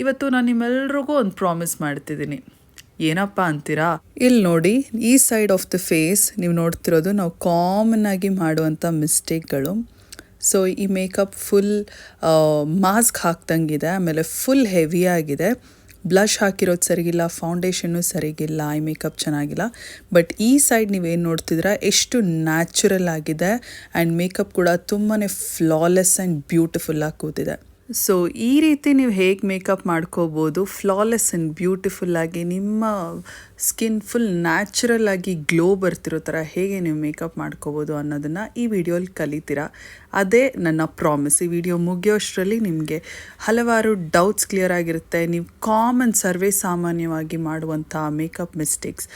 ಇವತ್ತು ನಾನು ನಿಮ್ಮೆಲ್ರಿಗೂ ಒಂದು ಪ್ರಾಮಿಸ್ ಮಾಡ್ತಿದ್ದೀನಿ. ಏನಪ್ಪ ಅಂತೀರಾ? ಇಲ್ಲಿ ನೋಡಿ, ಈ ಸೈಡ್ ಆಫ್ ದ ಫೇಸ್ ನೀವು ನೋಡ್ತಿರೋದು ನಾವು ಕಾಮನ್ ಆಗಿ ಮಾಡುವಂಥ ಮಿಸ್ಟೇಕ್ಗಳು ಸೊ ಈ ಮೇಕಪ್ ಫುಲ್ ಮಾಸ್ಕ್ ಹಾಕ್ದಂಗಿದೆ, ಆಮೇಲೆ ಫುಲ್ ಹೆವಿಯಾಗಿದೆ ಬ್ಲಷ್ ಹಾಕಿರೋದು ಸರಿಗಿಲ್ಲ ಫೌಂಡೇಶನ್ನು ಸರಿಗಿಲ್ಲ ಐ ಮೇಕಪ್ ಚೆನ್ನಾಗಿಲ್ಲ. ಬಟ್ ಈ ಸೈಡ್ ನೀವೇನು ನೋಡ್ತಿದ್ರ ಎಷ್ಟು ನ್ಯಾಚುರಲ್ ಆಗಿದೆ ಆ್ಯಂಡ್ ಮೇಕಪ್ ಕೂಡ ತುಂಬಾ ಫ್ಲಾಲೆಸ್ ಆ್ಯಂಡ್ ಬ್ಯೂಟಿಫುಲ್ಲಾಗಿ ಕೂತಿದೆ. ಸೊ ಈ ರೀತಿ ನೀವು ಹೇಗೆ ಮೇಕಪ್ ಮಾಡ್ಕೋಬೋದು ಫ್ಲಾಲೆಸ್ ಆ್ಯಂಡ್ ಬ್ಯೂಟಿಫುಲ್ಲಾಗಿ ನಿಮ್ಮ ಸ್ಕಿನ್ ಫುಲ್ ನ್ಯಾಚುರಲ್ ಆಗಿ ಗ್ಲೋ ಬರ್ತಿರೋ ಥರ ಹೇಗೆ ನೀವು ಮೇಕಪ್ ಮಾಡ್ಕೋಬೋದು ಅನ್ನೋದನ್ನು ಈ ವಿಡಿಯೋಲಿ ಕಲಿತೀರಾ. ಅದೇ ನನ್ನ ಪ್ರಾಮಿಸ್ ಈ ವಿಡಿಯೋ ಮುಗಿಯೋಷ್ಟರಲ್ಲಿ ನಿಮಗೆ ಹಲವಾರು ಡೌಟ್ಸ್ ಕ್ಲಿಯರ್ ಆಗಿರುತ್ತೆ. ನೀವು ಕಾಮನ್ ಸರ್ವೇ ಸಾಮಾನ್ಯವಾಗಿ ಮಾಡುವಂಥ ಮೇಕಪ್ ಮಿಸ್ಟೇಕ್ಸ್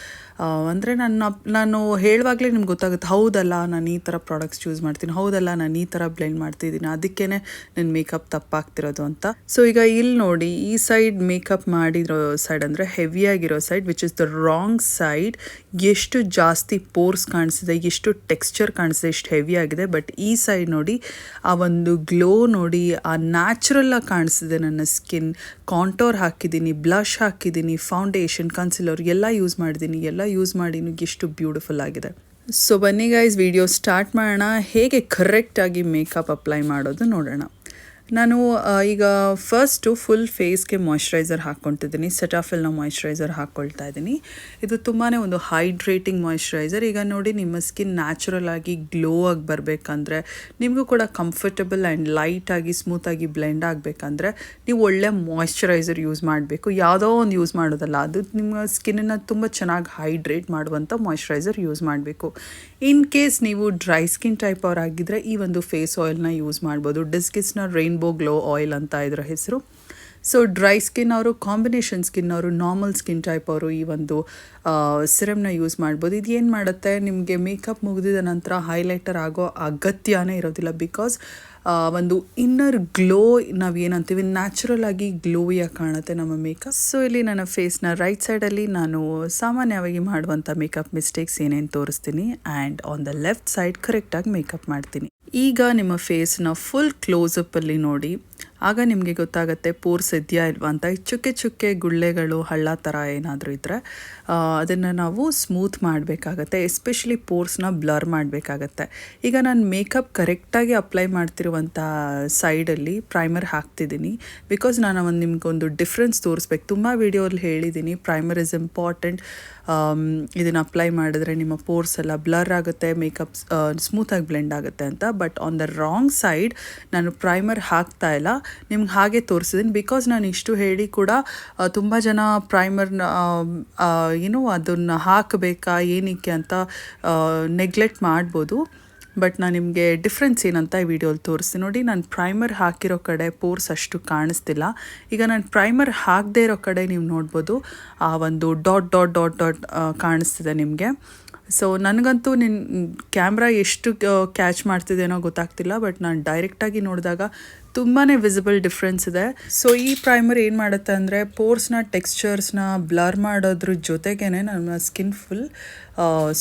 ಅಂದರೆ ನನ್ನ, ನಾನು ಹೇಳುವಾಗಲೇ ನಿಮ್ಗೆ ಗೊತ್ತಾಗುತ್ತೆ, ಹೌದಲ್ಲ, ನಾನು ಈ ಥರ ಪ್ರಾಡಕ್ಟ್ಸ್ ಚೂಸ್ ಮಾಡ್ತೀನಿ, ಹೌದಲ್ಲ, ನಾನು ಈ ಥರ ಬ್ಲೆಂಡ್ ಮಾಡ್ತಿದ್ದೀನಿ ಅದಕ್ಕೇ ನನ್ನ ಮೇಕಪ್ ತಪ್ಪಾಗ್ತಿರೋದು ಅಂತ. ಸೊ ಈಗ ಇಲ್ಲಿ ನೋಡಿ, ಈ ಸೈಡ್ ಮೇಕಪ್ ಮಾಡಿರೋ ಸೈಡ್ ಅಂದರೆ ಹೆವಿಯಾಗಿರೋ side which is the wrong side ಎಷ್ಟು ಜಾಸ್ತಿ ಪೋರ್ಸ್ ಕಾಣಿಸಿದೆ, ಎಷ್ಟು ಟೆಕ್ಸ್ಚರ್ ಕಾಣಿಸಿದೆ ಎಷ್ಟು ಹೆವಿ ಆಗಿದೆ. ಬಟ್ ಈ ಸೈಡ್ ನೋಡಿ, ಆ ಒಂದು ಗ್ಲೋ ನೋಡಿ, ಆ ನ್ಯಾಚುರಲ್ಲಾಗಿ ಕಾಣಿಸಿದೆ ನನ್ನ ಸ್ಕಿನ್ ಕಾಂಟೋರ್ ಹಾಕಿದ್ದೀನಿ ಬ್ಲಷ್ ಹಾಕಿದ್ದೀನಿ ಫೌಂಡೇಶನ್ ಕನ್ಸಿಲರ್ ಎಲ್ಲ ಯೂಸ್ ಮಾಡಿದ್ದೀನಿ. ಎಲ್ಲ ಯೂಸ್ ಮಾಡಿ ಎಷ್ಟು ಬ್ಯೂಟಿಫುಲ್ ಆಗಿದೆ. ಸೊ ಬನ್ನಿ ಗೈಸ್ ವಿಡಿಯೋ ಸ್ಟಾರ್ಟ್ ಮಾಡೋಣ. ಹೇಗೆ ಕರೆಕ್ಟಾಗಿ ಮೇಕಪ್ ಅಪ್ಲೈ ಮಾಡೋದು ನೋಡೋಣ. ನಾನು ಈಗ ಫಸ್ಟು ಫುಲ್ ಫೇಸ್ಗೆ ಮಾಯ್ಶ್ಚರೈಸರ್ ಹಾಕ್ಕೊತಿದ್ದೀನಿ ಸೆಟಾಫಿಲ್ನ ಮಾಯ್ಶ್ಚರೈಸರ್ ಹಾಕ್ಕೊಳ್ತಾ ಇದ್ದೀನಿ. ಇದು ತುಂಬಾ ಒಂದು ಹೈಡ್ರೇಟಿಂಗ್ ಮಾಯ್ಶ್ಚರೈಸರ್ ಈಗ ನೋಡಿ, ನಿಮ್ಮ ಸ್ಕಿನ್ ನ್ಯಾಚುರಲ್ ಆಗಿ ಗ್ಲೋ ಆಗಿ ಬರಬೇಕಂದ್ರೆ, ನಿಮಗೂ ಕೂಡ ಕಂಫರ್ಟಬಲ್ ಆ್ಯಂಡ್ ಲೈಟಾಗಿ ಸ್ಮೂತಾಗಿ ಬ್ಲೆಂಡ್ ಆಗಬೇಕಂದ್ರೆ, ನೀವು ಒಳ್ಳೆ ಮಾಯ್ಶ್ಚರೈಸರ್ ಯೂಸ್ ಮಾಡಬೇಕು. ಯಾವುದೋ ಒಂದು ಯೂಸ್ ಮಾಡೋದಲ್ಲ, ಅದು ನಿಮ್ಮ ಸ್ಕಿನ್ನನ್ನು ತುಂಬ ಚೆನ್ನಾಗಿ ಹೈಡ್ರೇಟ್ ಮಾಡುವಂಥ ಮಾಯ್ಶ್ಚರೈಸರ್ ಯೂಸ್ ಮಾಡಬೇಕು. ಇನ್ ಕೇಸ್ ನೀವು ಡ್ರೈ ಸ್ಕಿನ್ ಟೈಪ್ ಅವರಾಗಿದ್ದರೆ ಈ ಒಂದು ಫೇಸ್ ಆಯಿಲ್ನ ಯೂಸ್ ಮಾಡ್ಬೋದು. ಡಿಸ್ಕಿಸ್ನ ರೈನ್ಬೋ ಗ್ಲೋ ಆಯಿಲ್ ಅಂತ ಇದರ ಹೆಸರು. ಸೊ ಡ್ರೈ ಸ್ಕಿನ್ ಅವರು ಕಾಂಬಿನೇಷನ್ ಸ್ಕಿನ್ ಅವರು ನಾರ್ಮಲ್ ಸ್ಕಿನ್ ಟೈಪ್ ಅವರು ಈ ಒಂದು ಸಿರಮ್ನ ಯೂಸ್ ಮಾಡ್ಬೋದು. ಇದು ಏನು ಮಾಡುತ್ತೆ? ನಿಮಗೆ ಮೇಕಪ್ ಮುಗಿದಿದ ನಂತರ ಹೈಲೈಟರ್ ಆಗೋ ಅಗತ್ಯನೇ ಇರೋದಿಲ್ಲ ಬಿಕಾಸ್ ಒಂದು ಇನ್ನರ್ ಗ್ಲೋ ನಾವು ಏನಂತೀವಿ ನ್ಯಾಚುರಲ್ ಆಗಿ ಗ್ಲೋಯಾಗಿ ಕಾಣುತ್ತೆ ನಮ್ಮ ಮೇಕಪ್ ಸೊ ಇಲ್ಲಿ ನನ್ನ ಫೇಸ್ನ ರೈಟ್ ಸೈಡಲ್ಲಿ ನಾನು ಸಾಮಾನ್ಯವಾಗಿ ಮಾಡುವಂಥ ಮೇಕಪ್ ಮಿಸ್ಟೇಕ್ಸ್ ಏನೇನು ತೋರಿಸ್ತೀನಿ and on the left side ಕರೆಕ್ಟಾಗಿ ಮೇಕಪ್ ಮಾಡ್ತೀನಿ. ಈಗ ನಿಮ್ಮ ಫೇಸ್ನ ಫುಲ್ ಕ್ಲೋಸಪ್ಪಲ್ಲಿ ನೋಡಿ. ಆಗ ನಿಮಗೆ ಗೊತ್ತಾಗುತ್ತೆ ಪೋರ್ಸ್ ಇದೆಯಾ ಇಲ್ವಾ ಅಂತ. ಚುಕ್ಕೆ ಚುಕ್ಕೆ ಗುಳ್ಳೆಗಳು ಹಳ್ಳ ಥರ ಏನಾದರೂ ಇದ್ದರೆ ಅದನ್ನು ನಾವು ಸ್ಮೂತ್ ಮಾಡಬೇಕಾಗತ್ತೆ. ಎಸ್ಪೆಷಲಿ ಪೋರ್ಸ್ನ ಬ್ಲರ್ ಮಾಡಬೇಕಾಗತ್ತೆ. ಈಗ ನಾನು ಮೇಕಪ್ ಕರೆಕ್ಟಾಗಿ ಅಪ್ಲೈ ಮಾಡ್ತಿರುವಂಥ ಸೈಡಲ್ಲಿ ಪ್ರೈಮರ್ ಹಾಕ್ತಿದ್ದೀನಿ. ಬಿಕಾಸ್ ನಾನು ಒಂದು ನಿಮ್ಗೊಂದು ಡಿಫ್ರೆನ್ಸ್ ತೋರಿಸ್ಬೇಕು. ತುಂಬ ವೀಡಿಯೋಲ್ಲಿ ಹೇಳಿದ್ದೀನಿ ಪ್ರೈಮರ್ ಇಸ್ ಇಂಪಾರ್ಟೆಂಟ್. ಇದನ್ನು ಅಪ್ಲೈ ಮಾಡಿದ್ರೆ ನಿಮ್ಮ ಪೋರ್ಸ್ ಎಲ್ಲ ಬ್ಲರ್ ಆಗುತ್ತೆ ಮೇಕಪ್ ಸ್ಮೂತಾಗಿ ಬ್ಲೆಂಡ್ ಆಗುತ್ತೆ ಅಂತ. But on the wrong side ನಾನು ಪ್ರೈಮರ್ ಹಾಕ್ತಾ ಇಲ್ಲ. ನಿಮ್ಗೆ ಹಾಗೆ ತೋರಿಸಿದ್ದೀನಿ ಬಿಕಾಸ್ ನಾನು ಇಷ್ಟು ಹೇಳಿ ಕೂಡ ತುಂಬ ಜನ ಪ್ರೈಮರ್ನ ಏನು ಅದನ್ನು ಹಾಕಬೇಕಾ, ಏನಕ್ಕೆ ಅಂತ ನೆಗ್ಲೆಕ್ಟ್ ಮಾಡ್ಬೋದು. ಬಟ್ ನಾನು ನಿಮಗೆ ಡಿಫ್ರೆನ್ಸ್ ಏನಂತ ಈ ವಿಡಿಯೋಲಿ ತೋರಿಸ್ತೀನಿ. ನೋಡಿ, ನಾನು ಪ್ರೈಮರ್ ಹಾಕಿರೋ ಕಡೆ ಪೋರ್ಸ್ ಅಷ್ಟು ಕಾಣಿಸ್ತಿಲ್ಲ. ಈಗ ನಾನು ಪ್ರೈಮರ್ ಹಾಕದೇ ಇರೋ ಕಡೆ ನೀವು ನೋಡ್ಬೋದು, ಆ ಒಂದು ಡಾಟ್ ಡಾಟ್ ಡಾಟ್ ಡಾಟ್ ಕಾಣಿಸ್ತಿದೆ ನಿಮಗೆ. ಸೊ ನನಗಂತೂ ನಿನ್ನ ಕ್ಯಾಮ್ರಾ ಎಷ್ಟು ಕ್ಯಾಚ್ ಮಾಡ್ತಿದ್ದೇನೋ ಗೊತ್ತಾಗ್ತಿಲ್ಲ, ಬಟ್ ನಾನು ಡೈರೆಕ್ಟಾಗಿ ನೋಡಿದಾಗ ತುಂಬಾ ವಿಸಿಬಲ್ ಡಿಫ್ರೆನ್ಸ್ ಇದೆ. ಸೊ ಈ ಪ್ರೈಮರ್ ಏನು ಮಾಡುತ್ತೆ ಅಂದರೆ ಪೋರ್ಸ್ನ ಟೆಕ್ಸ್ಚರ್ಸ್ನ ಬ್ಲರ್ ಮಾಡೋದ್ರ ಜೊತೆಗೇ ನಮ್ಮ ಸ್ಕಿನ್ ಫುಲ್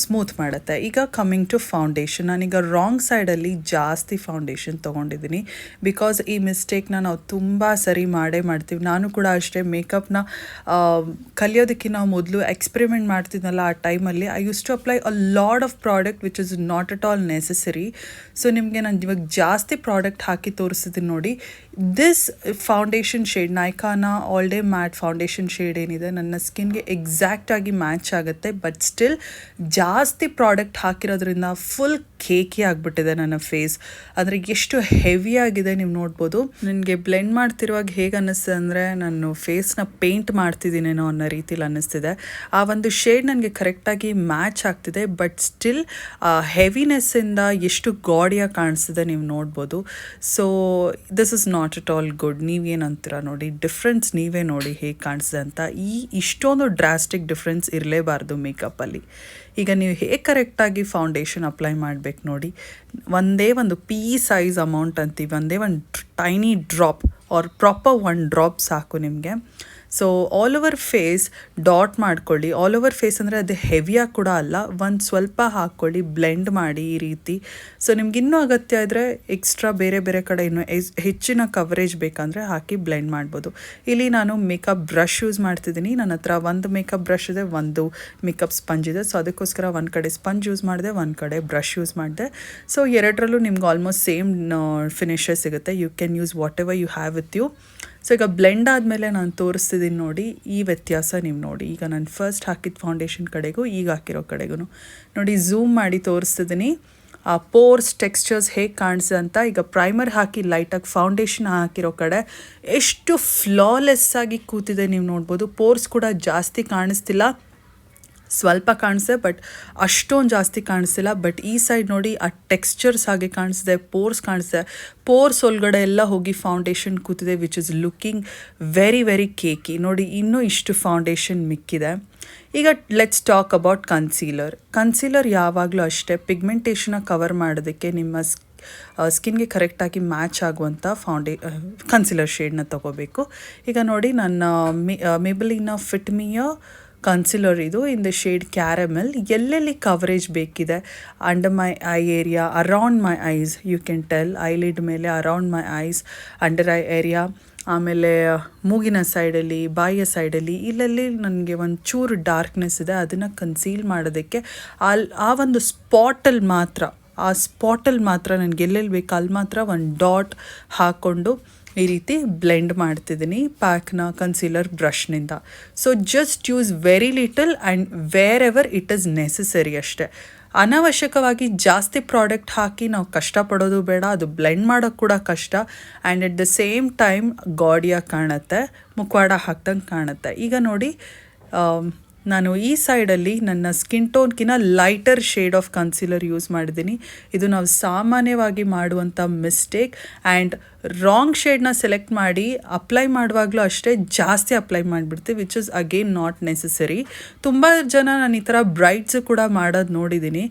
ಸ್ಮೂತ್ ಮಾಡುತ್ತೆ. ಈಗ ಕಮ್ಮಿಂಗ್ ಟು ಫೌಂಡೇಶನ್ ನಾನೀಗ ರಾಂಗ್ ಸೈಡಲ್ಲಿ ಜಾಸ್ತಿ ಫೌಂಡೇಶನ್ ತೊಗೊಂಡಿದ್ದೀನಿ. ಬಿಕಾಸ್ ಈ ಮಿಸ್ಟೇಕ್ನ ನಾವು ತುಂಬ ಸರಿ ಮಾಡೇ ಮಾಡ್ತೀವಿ. ನಾನು ಕೂಡ ಅಷ್ಟೇ ಮೇಕಪ್ನ ಕಲಿಯೋದಕ್ಕಿಂತ ಮೊದಲು ಎಕ್ಸ್ಪೆರಿಮೆಂಟ್ ಮಾಡ್ತಿದ್ನಲ್ಲ ಆ ಟೈಮಲ್ಲಿ I use to apply a lot of product which is not at all necessary so ನಿಮಗೆ ನಾನು ಇವಾಗ ಜಾಸ್ತಿ ಪ್ರಾಡಕ್ಟ್ ಹಾಕಿ ತೋರಿಸಿದ್ದೀನಿ ನೋಡಿ. This foundation shade ನೈಕಾನ all day matte foundation shade ಏನಿದೆ, ನನ್ನ ಸ್ಕಿನ್ಗೆ ಎಕ್ಸಾಕ್ಟಾಗಿ ಮ್ಯಾಚ್ ಆಗುತ್ತೆ ಬಟ್ ಸ್ಟಿಲ್ ಜಾಸ್ತಿ ಪ್ರಾಡಕ್ಟ್ ಹಾಕಿರೋದ್ರಿಂದ ಫುಲ್ ಕೇಕಿ ಆಗಿಬಿಟ್ಟಿದೆ ನನ್ನ ಫೇಸ್ ಅಂದರೆ ಎಷ್ಟು ಹೆವಿ ಆಗಿದೆ ನೀವು ನೋಡ್ಬೋದು. ನನಗೆ ಬ್ಲೆಂಡ್ ಮಾಡ್ತಿರುವಾಗ ಹೇಗೆ ಅನ್ನಿಸ್ತದೆ ಅಂದರೆ, ನಾನು ಫೇಸ್ನ ಪೇಂಟ್ ಮಾಡ್ತಿದ್ದೀನೇನೋ ಅನ್ನೋ ರೀತಿಲಿ ಅನ್ನಿಸ್ತಿದೆ. ಆ ಒಂದು ಶೇಡ್ ನನಗೆ ಕರೆಕ್ಟಾಗಿ ಮ್ಯಾಚ್ ಆಗ್ತಿದೆ ಬಟ್ ಸ್ಟಿಲ್ ಹೆವಿನೆಸ್ಸಿಂದ ಎಷ್ಟು ಗಾಡಿಯಾಗಿ ಕಾಣಿಸ್ತಿದೆ ನೀವು ನೋಡ್ಬೋದು. So this is not at all good ನೀವೇನಂತೀರ ನೋಡಿ ಡಿಫ್ರೆನ್ಸ್ ನೀವೇ ನೋಡಿ ಹೇಗೆ ಕಾಣಿಸ್ದೆ ಅಂತ. ಈ ಇಷ್ಟೊಂದು ಡ್ರಾಸ್ಟಿಕ್ ಡಿಫ್ರೆನ್ಸ್ ಇರಲೇಬಾರ್ದು ಮೇಕಪ್ಪಲ್ಲಿ ಈಗ ನೀವು ಹೇಗೆ ಕರೆಕ್ಟಾಗಿ ಫೌಂಡೇಶನ್ ಅಪ್ಲೈ ಮಾಡಬೇಕು ನೋಡಿ. ಒಂದೇ ಒಂದು ಪಿ ಸೈಜ್ ಅಮೌಂಟ್ ಅಂತೀವಿ, ಒಂದೇ ಒಂದು tiny drop or proper one drop ಸಾಕು ನಿಮಗೆ. So all over face dot ಮಾಡ್ಕೊಳ್ಳಿ. ಆಲ್ ಓವರ್ ಫೇಸ್ ಅಂದರೆ ಅದು ಹೆವಿಯಾಗಿ ಕೂಡ ಅಲ್ಲ. ಒಂದು ಸ್ವಲ್ಪ ಹಾಕ್ಕೊಳ್ಳಿ ಬ್ಲೆಂಡ್ ಮಾಡಿ ಈ ರೀತಿ. ಸೊ ನಿಮ್ಗೆ ಇನ್ನೂ ಅಗತ್ಯ ಇದ್ದರೆ ಎಕ್ಸ್ಟ್ರಾ ಬೇರೆ ಬೇರೆ ಕಡೆ ಇನ್ನೂ ಹೆಚ್ಚಿನ ಕವರೇಜ್ ಬೇಕಂದರೆ ಹಾಕಿ ಬ್ಲೆಂಡ್ ಮಾಡ್ಬೋದು. ಇಲ್ಲಿ ನಾನು ಮೇಕಪ್ ಬ್ರಷ್ ಯೂಸ್ ಮಾಡ್ತಿದ್ದೀನಿ. ನನ್ನ ಹತ್ರ ಒಂದು ಮೇಕಪ್ ಬ್ರಷ್ ಇದೆ, ಒಂದು ಮೇಕಪ್ ಸ್ಪಂಜ್ ಇದೆ. ಸೊ ಅದಕ್ಕೋಸ್ಕರ ಒಂದು ಕಡೆ ಸ್ಪಂಜ್ ಯೂಸ್ ಮಾಡಿದೆ, ಒಂದು ಕಡೆ ಬ್ರಷ್ ಯೂಸ್ ಮಾಡಿದೆ. ಸೊ ಎರಡರಲ್ಲೂ ನಿಮ್ಗೆ ಆಲ್ಮೋಸ್ಟ್ ಸೇಮ್ ಫಿನಿಶರ್ ಸಿಗುತ್ತೆ. You can use whatever you have with you so ಈಗ ಬ್ಲೆಂಡ್ ಆದಮೇಲೆ ನಾನು ತೋರಿಸ್ತಿದ್ದೀನಿ ನೋಡಿ, ಈ ವ್ಯತ್ಯಾಸ ನೀವು ನೋಡಿ. ಈಗ ನಾನು ಫಸ್ಟ್ ಹಾಕಿದ ಫೌಂಡೇಶನ್ ಕಡೆಗೂ, ಈಗ ಹಾಕಿರೋ ಕಡೆಗೂ ನೋಡಿ ಝೂಮ್ ಮಾಡಿ ತೋರಿಸ್ತಿದ್ದೀನಿ ಆ ಪೋರ್ಸ್ ಟೆಕ್ಸ್ಚರ್ಸ್ ಹೇಗೆ ಕಾಣಿಸುತ್ತೆ ಅಂತ ಈಗ ಪ್ರೈಮರ್ ಹಾಕಿ ಲೈಟಾಗಿ ಫೌಂಡೇಶನ್ ಹಾಕಿರೋ ಕಡೆ ಎಷ್ಟು ಫ್ಲಾಲೆಸ್ಸಾಗಿ ಕೂತಿದೆ ನೀವು ನೋಡ್ಬೋದು. ಪೋರ್ಸ್ ಕೂಡ ಜಾಸ್ತಿ ಕಾಣಿಸ್ತಿಲ್ಲ. ಸ್ವಲ್ಪ ಕಾಣಿಸ್ದೆ ಬಟ್ ಅಷ್ಟೊಂದು ಜಾಸ್ತಿ ಕಾಣಿಸ್ತಿಲ್ಲ ಬಟ್ ಈ ಸೈಡ್ ನೋಡಿ, ಆ ಟೆಕ್ಸ್ಚರ್ಸ್ ಹಾಗೆ ಕಾಣಿಸ್ದೆ ಪೋರ್ಸ್ ಕಾಣಿಸ್ದೆ. ಪೋರ್ಸ್ ಒಳಗಡೆ ಎಲ್ಲ ಹೋಗಿ ಫೌಂಡೇಶನ್ ಕೂತಿದೆ which is looking very very cakey ನೋಡಿ, ಇನ್ನೂ ಇಷ್ಟು ಫೌಂಡೇಶನ್ ಮಿಕ್ಕಿದೆ. ಈಗ let's talk about concealer concealer ಯಾವಾಗಲೂ ಅಷ್ಟೇ ಪಿಗ್ಮೆಂಟೇಷನ್ನ ಕವರ್ ಮಾಡೋದಕ್ಕೆ ನಿಮ್ಮ ಸ್ಕಿನ್ಗೆ ಕರೆಕ್ಟಾಗಿ ಮ್ಯಾಚ್ ಆಗುವಂಥ ಫೌಂಡೇ ಕನ್ಸಿಲರ್ ಶೇಡ್ನ ತೊಗೋಬೇಕು. ಈಗ ನೋಡಿ, ನನ್ನ ಮಿ ಮೇಬಲಿನ ಫಿಟ್ಮಿಯ ಕನ್ಸಿಲರ್ ಇದು ಇನ್ ದ ಶೇಡ್ ಕ್ಯಾರಮೆಲ್ ಎಲ್ಲೆಲ್ಲಿ ಕವರೇಜ್ ಬೇಕಿದೆ? Under my eye area around my eyes you can tell eyelid ಮೇಲೆ around my eyes under eye area ಆಮೇಲೆ, ಮೂಗಿನ ಸೈಡಲ್ಲಿ ಬಾಯಿಯ ಸೈಡಲ್ಲಿ ಇಲ್ಲಲ್ಲಿ ನನಗೆ ಒಂದು ಚೂರು ಡಾರ್ಕ್ನೆಸ್ ಇದೆ, ಅದನ್ನು ಕನ್ಸೀಲ್ ಮಾಡೋದಕ್ಕೆ. ಅಲ್ಲಿ ಆ ಒಂದು ಸ್ಪಾಟಲ್ಲಿ ಮಾತ್ರ ಆ ಸ್ಪಾಟಲ್ಲಿ ಮಾತ್ರ, ನನಗೆ ಎಲ್ಲೆಲ್ಲಿ ಬೇಕು ಅಲ್ಲಿ ಮಾತ್ರ ಒಂದು ಡಾಟ್ ಹಾಕ್ಕೊಂಡು ಈ ರೀತಿ ಬ್ಲೆಂಡ್ ಮಾಡ್ತಿದ್ದೀನಿ ಪ್ಯಾಕ್ನ concealer ಬ್ರಷ್ನಿಂದ. So just use very little and wherever it is necessary ಅಷ್ಟೇ. ಅನವಶ್ಯಕವಾಗಿ ಜಾಸ್ತಿ ಪ್ರಾಡಕ್ಟ್ ಹಾಕಿ ನಾವು ಕಷ್ಟಪಡೋದು ಬೇಡ, ಅದು ಬ್ಲೆಂಡ್ ಮಾಡೋಕ್ಕೆ ಕೂಡ ಕಷ್ಟ. And at the same time ಗಾಡಿಯಾಗಿ ಕಾಣುತ್ತೆ, ಮುಖವಾಡ ಹಾಕ್ದಂಗೆ ಕಾಣುತ್ತೆ. ಈಗ ನೋಡಿ ನಾನು ಈ ಸೈಡಲ್ಲಿ ನನ್ನ skin ಟೋನ್ಕಿನ lighter shade of concealer use ಮಾಡಿದ್ದೀನಿ. ಇದು ನಾವು ಸಾಮಾನ್ಯವಾಗಿ ಮಾಡುವಂಥ ಮಿಸ್ಟೇಕ್. ಆ್ಯಂಡ್ ರಾಂಗ್ ಶೇಡ್ನ ಸೆಲೆಕ್ಟ್ ಮಾಡಿ ಅಪ್ಲೈ ಮಾಡುವಾಗಲೂ ಅಷ್ಟೇ ಜಾಸ್ತಿ apply ಮಾಡಿಬಿಡ್ತೀವಿ which is again not necessary ತುಂಬ ಜನ ನಾನು ಈ ಥರ ಬ್ರೈಟ್ಸು ಕೂಡ ಮಾಡೋದು ನೋಡಿದ್ದೀನಿ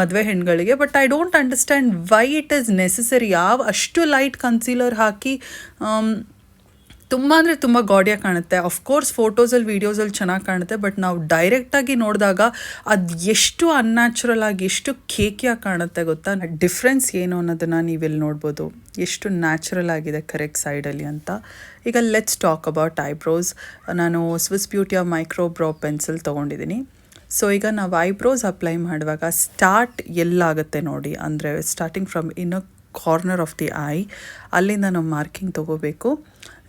ಮದುವೆ ಹೆಣ್ಗಳಿಗೆ. But I don't understand why it is necessary ಯಾವ ಅಷ್ಟು ಲೈಟ್ ಕನ್ಸೀಲರ್ ಹಾಕಿ ತುಂಬ ಅಂದರೆ ತುಂಬ ಗಾಡಿಯಾಗಿ ಕಾಣುತ್ತೆ. ಅಫ್ಕೋರ್ಸ್ ಫೋಟೋಸಲ್ಲಿ ವೀಡಿಯೋಸಲ್ಲಿ ಚೆನ್ನಾಗಿ ಕಾಣುತ್ತೆ ಬಟ್ ನಾವು ಡೈರೆಕ್ಟಾಗಿ ನೋಡಿದಾಗ ಅದು ಎಷ್ಟು ಅನ್ಯಾಚುರಲ್ ಆಗಿ, ಎಷ್ಟು ಕೇಕಿಯಾಗಿ ಕಾಣುತ್ತೆ ಗೊತ್ತಾ? ಡಿಫ್ರೆನ್ಸ್ ಏನು ಅನ್ನೋದನ್ನು ನೀವಿಲ್ಲಿ ನೋಡ್ಬೋದು. ಎಷ್ಟು ನ್ಯಾಚುರಲ್ ಆಗಿದೆ ಕರೆಕ್ಟ್ ಸೈಡಲ್ಲಿ ಅಂತ. ಈಗ ಲೆಟ್ಸ್ ಟಾಕ್ ಅಬೌಟ್ ಐಬ್ರೋಸ್ ನಾನು ಸ್ವಿಸ್ ಬ್ಯೂಟಿಯ ಮೈಕ್ರೋ ಬ್ರೋ ಪೆನ್ಸಿಲ್ ತೊಗೊಂಡಿದ್ದೀನಿ ಸೊ ಈಗ ನಾವು ಐಬ್ರೋಸ್ ಅಪ್ಲೈ ಮಾಡುವಾಗ ಸ್ಟಾರ್ಟ್ ಎಲ್ಲಾಗುತ್ತೆ ನೋಡಿ. ಅಂದರೆ starting from in corner of the eye ಅಲ್ಲಿಂದ ನಾವು ಮಾರ್ಕಿಂಗ್ ತೊಗೋಬೇಕು.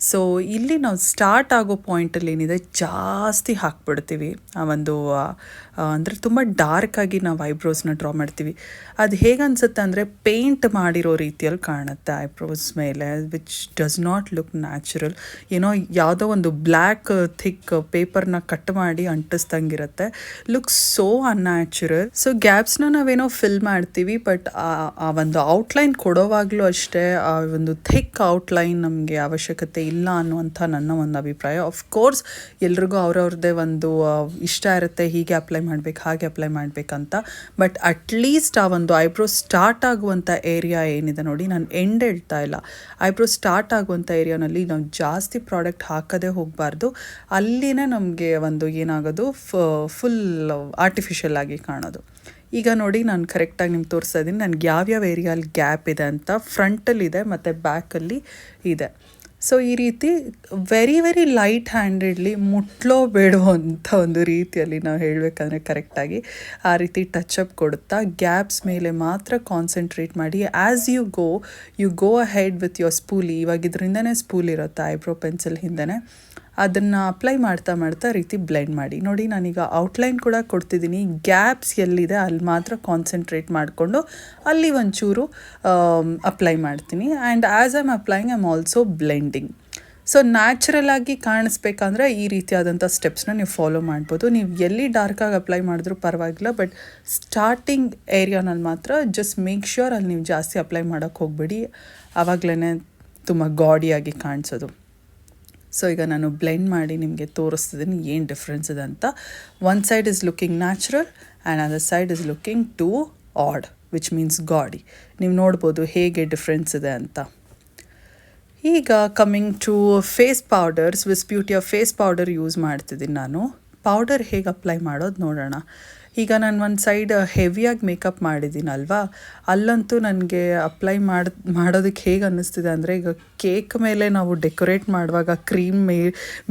ಸೊ ಇಲ್ಲಿ ನಾವು ಸ್ಟಾರ್ಟ್ ಆಗೋ ಪಾಯಿಂಟಲ್ಲಿ ಏನಿದೆ ಜಾಸ್ತಿ ಹಾಕ್ಬಿಡ್ತೀವಿ ಆ ಒಂದು ಅಂದರೆ ತುಂಬ ಡಾರ್ಕಾಗಿ ನಾವು ಐಬ್ರೋಸ್ನ ಡ್ರಾ ಮಾಡ್ತೀವಿ. ಅದು ಹೇಗೆ ಅನಿಸುತ್ತೆ ಅಂದರೆ ಪೇಂಟ್ ಮಾಡಿರೋ ರೀತಿಯಲ್ಲಿ ಕಾಣುತ್ತೆ ಐಬ್ರೋಸ್ ಮೇಲೆ which does not look natural ಏನೋ ಯಾವುದೋ ಒಂದು ಬ್ಲ್ಯಾಕ್ ಥಿಕ್ ಪೇಪರ್ನ ಕಟ್ ಮಾಡಿ ಅಂಟಿಸ್ದಂಗಿರುತ್ತೆ. ಲುಕ್ ಸೋ ಅನ್ಯಾಚುರಲ್ ಸೊ ಗ್ಯಾಪ್ಸ್ನ ನಾವೇನೋ ಫಿಲ್ ಮಾಡ್ತೀವಿ ಬಟ್ ಆ ಒಂದು ಔಟ್ಲೈನ್ ಕೊಡೋವಾಗಲೂ ಅಷ್ಟೇ, ಆ ಒಂದು ಥಿಕ್ ಔಟ್ಲೈನ್ ನಮಗೆ ಅವಶ್ಯಕತೆ ಇಲ್ಲ ಅನ್ನುವಂಥ ನನ್ನ ಒಂದು ಅಭಿಪ್ರಾಯ. ಆಫ್ ಕೋರ್ಸ್ ಎಲ್ರಿಗೂ ಅವ್ರವ್ರದ್ದೇ ಒಂದು ಇಷ್ಟ ಇರುತ್ತೆ, ಹೀಗೆ ಅಪ್ಲೈ ಮಾಡಬೇಕು, ಹಾಗೆ ಅಪ್ಲೈ ಮಾಡಬೇಕಂತ. ಬಟ್ ಅಟ್ಲೀಸ್ಟ್ ಆ ಒಂದು ಐಬ್ರೋ ಸ್ಟಾರ್ಟ್ ಆಗುವಂಥ ಏರಿಯಾ ಏನಿದೆ ನೋಡಿ, ನಾನು ಎಂಡ್ ಹೇಳ್ತಾ ಇಲ್ಲ. ಐಬ್ರೋ ಸ್ಟಾರ್ಟ್ ಆಗುವಂಥ ಏರಿಯಾನಲ್ಲಿ ನಾವು ಜಾಸ್ತಿ ಪ್ರಾಡಕ್ಟ್ ಹಾಕದೇ ಹೋಗಬಾರ್ದು. ಅಲ್ಲಿನೇ ನಮಗೆ ಒಂದು ಏನಾಗೋದು ಫುಲ್ ಆರ್ಟಿಫಿಷಿಯಲ್ ಆಗಿ ಕಾಣೋದು. ಈಗ ನೋಡಿ, ನಾನು ಕರೆಕ್ಟಾಗಿ ನಿಮ್ಗೆ ತೋರಿಸ್ತಾ ಇದ್ದೀನಿ ನನಗೆ ಯಾವ್ಯಾವ ಏರಿಯಲ್ಲಿ ಗ್ಯಾಪ್ ಇದೆ ಅಂತ ಫ್ರಂಟಲ್ಲಿದೆ ಮತ್ತು ಬ್ಯಾಕಲ್ಲಿ ಇದೆ. ಸೊ ಈ ರೀತಿ ವೆರಿ ವೆರಿ ಲೈಟ್ ಹ್ಯಾಂಡೆಡ್ಲಿ ಮುಟ್ಲೋ ಬೇಡೋ ಅಂತ ಒಂದು ರೀತಿಯಲ್ಲಿ ನಾವು ಹೇಳಬೇಕಂದ್ರೆ ಕರೆಕ್ಟಾಗಿ ಆ ರೀತಿ ಟಚಪ್ ಕೊಡುತ್ತಾ ಗ್ಯಾಪ್ಸ್ ಮೇಲೆ ಮಾತ್ರ ಕಾನ್ಸಂಟ್ರೇಟ್ ಮಾಡಿ as you go you go ahead with your spoolie ಇವಾಗ ಇದರಿಂದನೇ ಸ್ಪೂಲ್ ಇರುತ್ತೆ? ಐಬ್ರೋ ಪೆನ್ಸಿಲ್ ಹಿಂದೆ ಅದನ್ನು ಅಪ್ಲೈ ಮಾಡ್ತಾ ಮಾಡ್ತಾ ರೀತಿ ಬ್ಲೆಂಡ್ ಮಾಡಿ. ನೋಡಿ ನಾನೀಗ ಔಟ್ಲೈನ್ ಕೂಡ ಕೊಡ್ತಿದ್ದೀನಿ ಗ್ಯಾಪ್ಸ್ ಎಲ್ಲಿದೆ ಅಲ್ಲಿ ಮಾತ್ರ ಕಾನ್ಸಂಟ್ರೇಟ್ ಮಾಡಿಕೊಂಡು ಅಲ್ಲಿ ಒಂಚೂರು ಅಪ್ಲೈ ಮಾಡ್ತೀನಿ. And as I'm applying I'm also blending so natural ಆಗಿ ಕಾಣಿಸ್ಬೇಕಂದ್ರೆ ಈ ರೀತಿಯಾದಂಥ ಸ್ಟೆಪ್ಸ್ನ ನೀವು ಫಾಲೋ ಮಾಡ್ಬೋದು. ನೀವು ಎಲ್ಲಿ ಡಾರ್ಕಾಗಿ ಅಪ್ಲೈ ಮಾಡಿದ್ರೂ ಪರವಾಗಿಲ್ಲ ಬಟ್ ಸ್ಟಾರ್ಟಿಂಗ್ ಏರಿಯಾನಲ್ಲಿ ಮಾತ್ರ ಜಸ್ಟ್ ಮೇಕ್ ಶ್ಯೂರ್ ಅಲ್ಲಿ ನೀವು ಜಾಸ್ತಿ ಅಪ್ಲೈ ಮಾಡೋಕ್ಕೆ ಹೋಗಬೇಡಿ. ಆವಾಗಲೇ ತುಂಬ ಗಾಡಿಯಾಗಿ ಕಾಣಿಸೋದು. ಸೊ ಈಗ ನಾನು ಬ್ಲೆಂಡ್ ಮಾಡಿ ನಿಮಗೆ ತೋರಿಸ್ತಿದ್ದೀನಿ ಏನು ಡಿಫ್ರೆನ್ಸ್ ಇದೆ ಅಂತ. One side is looking natural and other side is looking too odd which means gaudy ನೀವು ನೋಡ್ಬೋದು ಹೇಗೆ ಡಿಫ್ರೆನ್ಸ್ ಇದೆ ಅಂತ. ಈಗ coming to face powders Swiss beauty of face powder use ಮಾಡ್ತಿದ್ದೀನಿ ನಾನು. ಪೌಡರ್ ಹೇಗೆ ಅಪ್ಲೈ ಮಾಡೋದು ನೋಡೋಣ. ಈಗ ನಾನು ಒಂದು ಸೈಡ್ ಹೆವಿಯಾಗಿ ಮೇಕಪ್ ಮಾಡಿದ್ದೀನಲ್ವಾ ಅಲ್ಲಂತೂ ನನಗೆ ಅಪ್ಲೈ ಮಾಡಿ ಮಾಡೋದಕ್ಕೆ ಹೇಗೆ ಅನ್ನಿಸ್ತಿದೆ ಅಂದರೆ, ಈಗ ಕೇಕ್ ಮೇಲೆ ನಾವು ಡೆಕೋರೇಟ್ ಮಾಡುವಾಗ ಕ್ರೀಮ್ ಮೇ,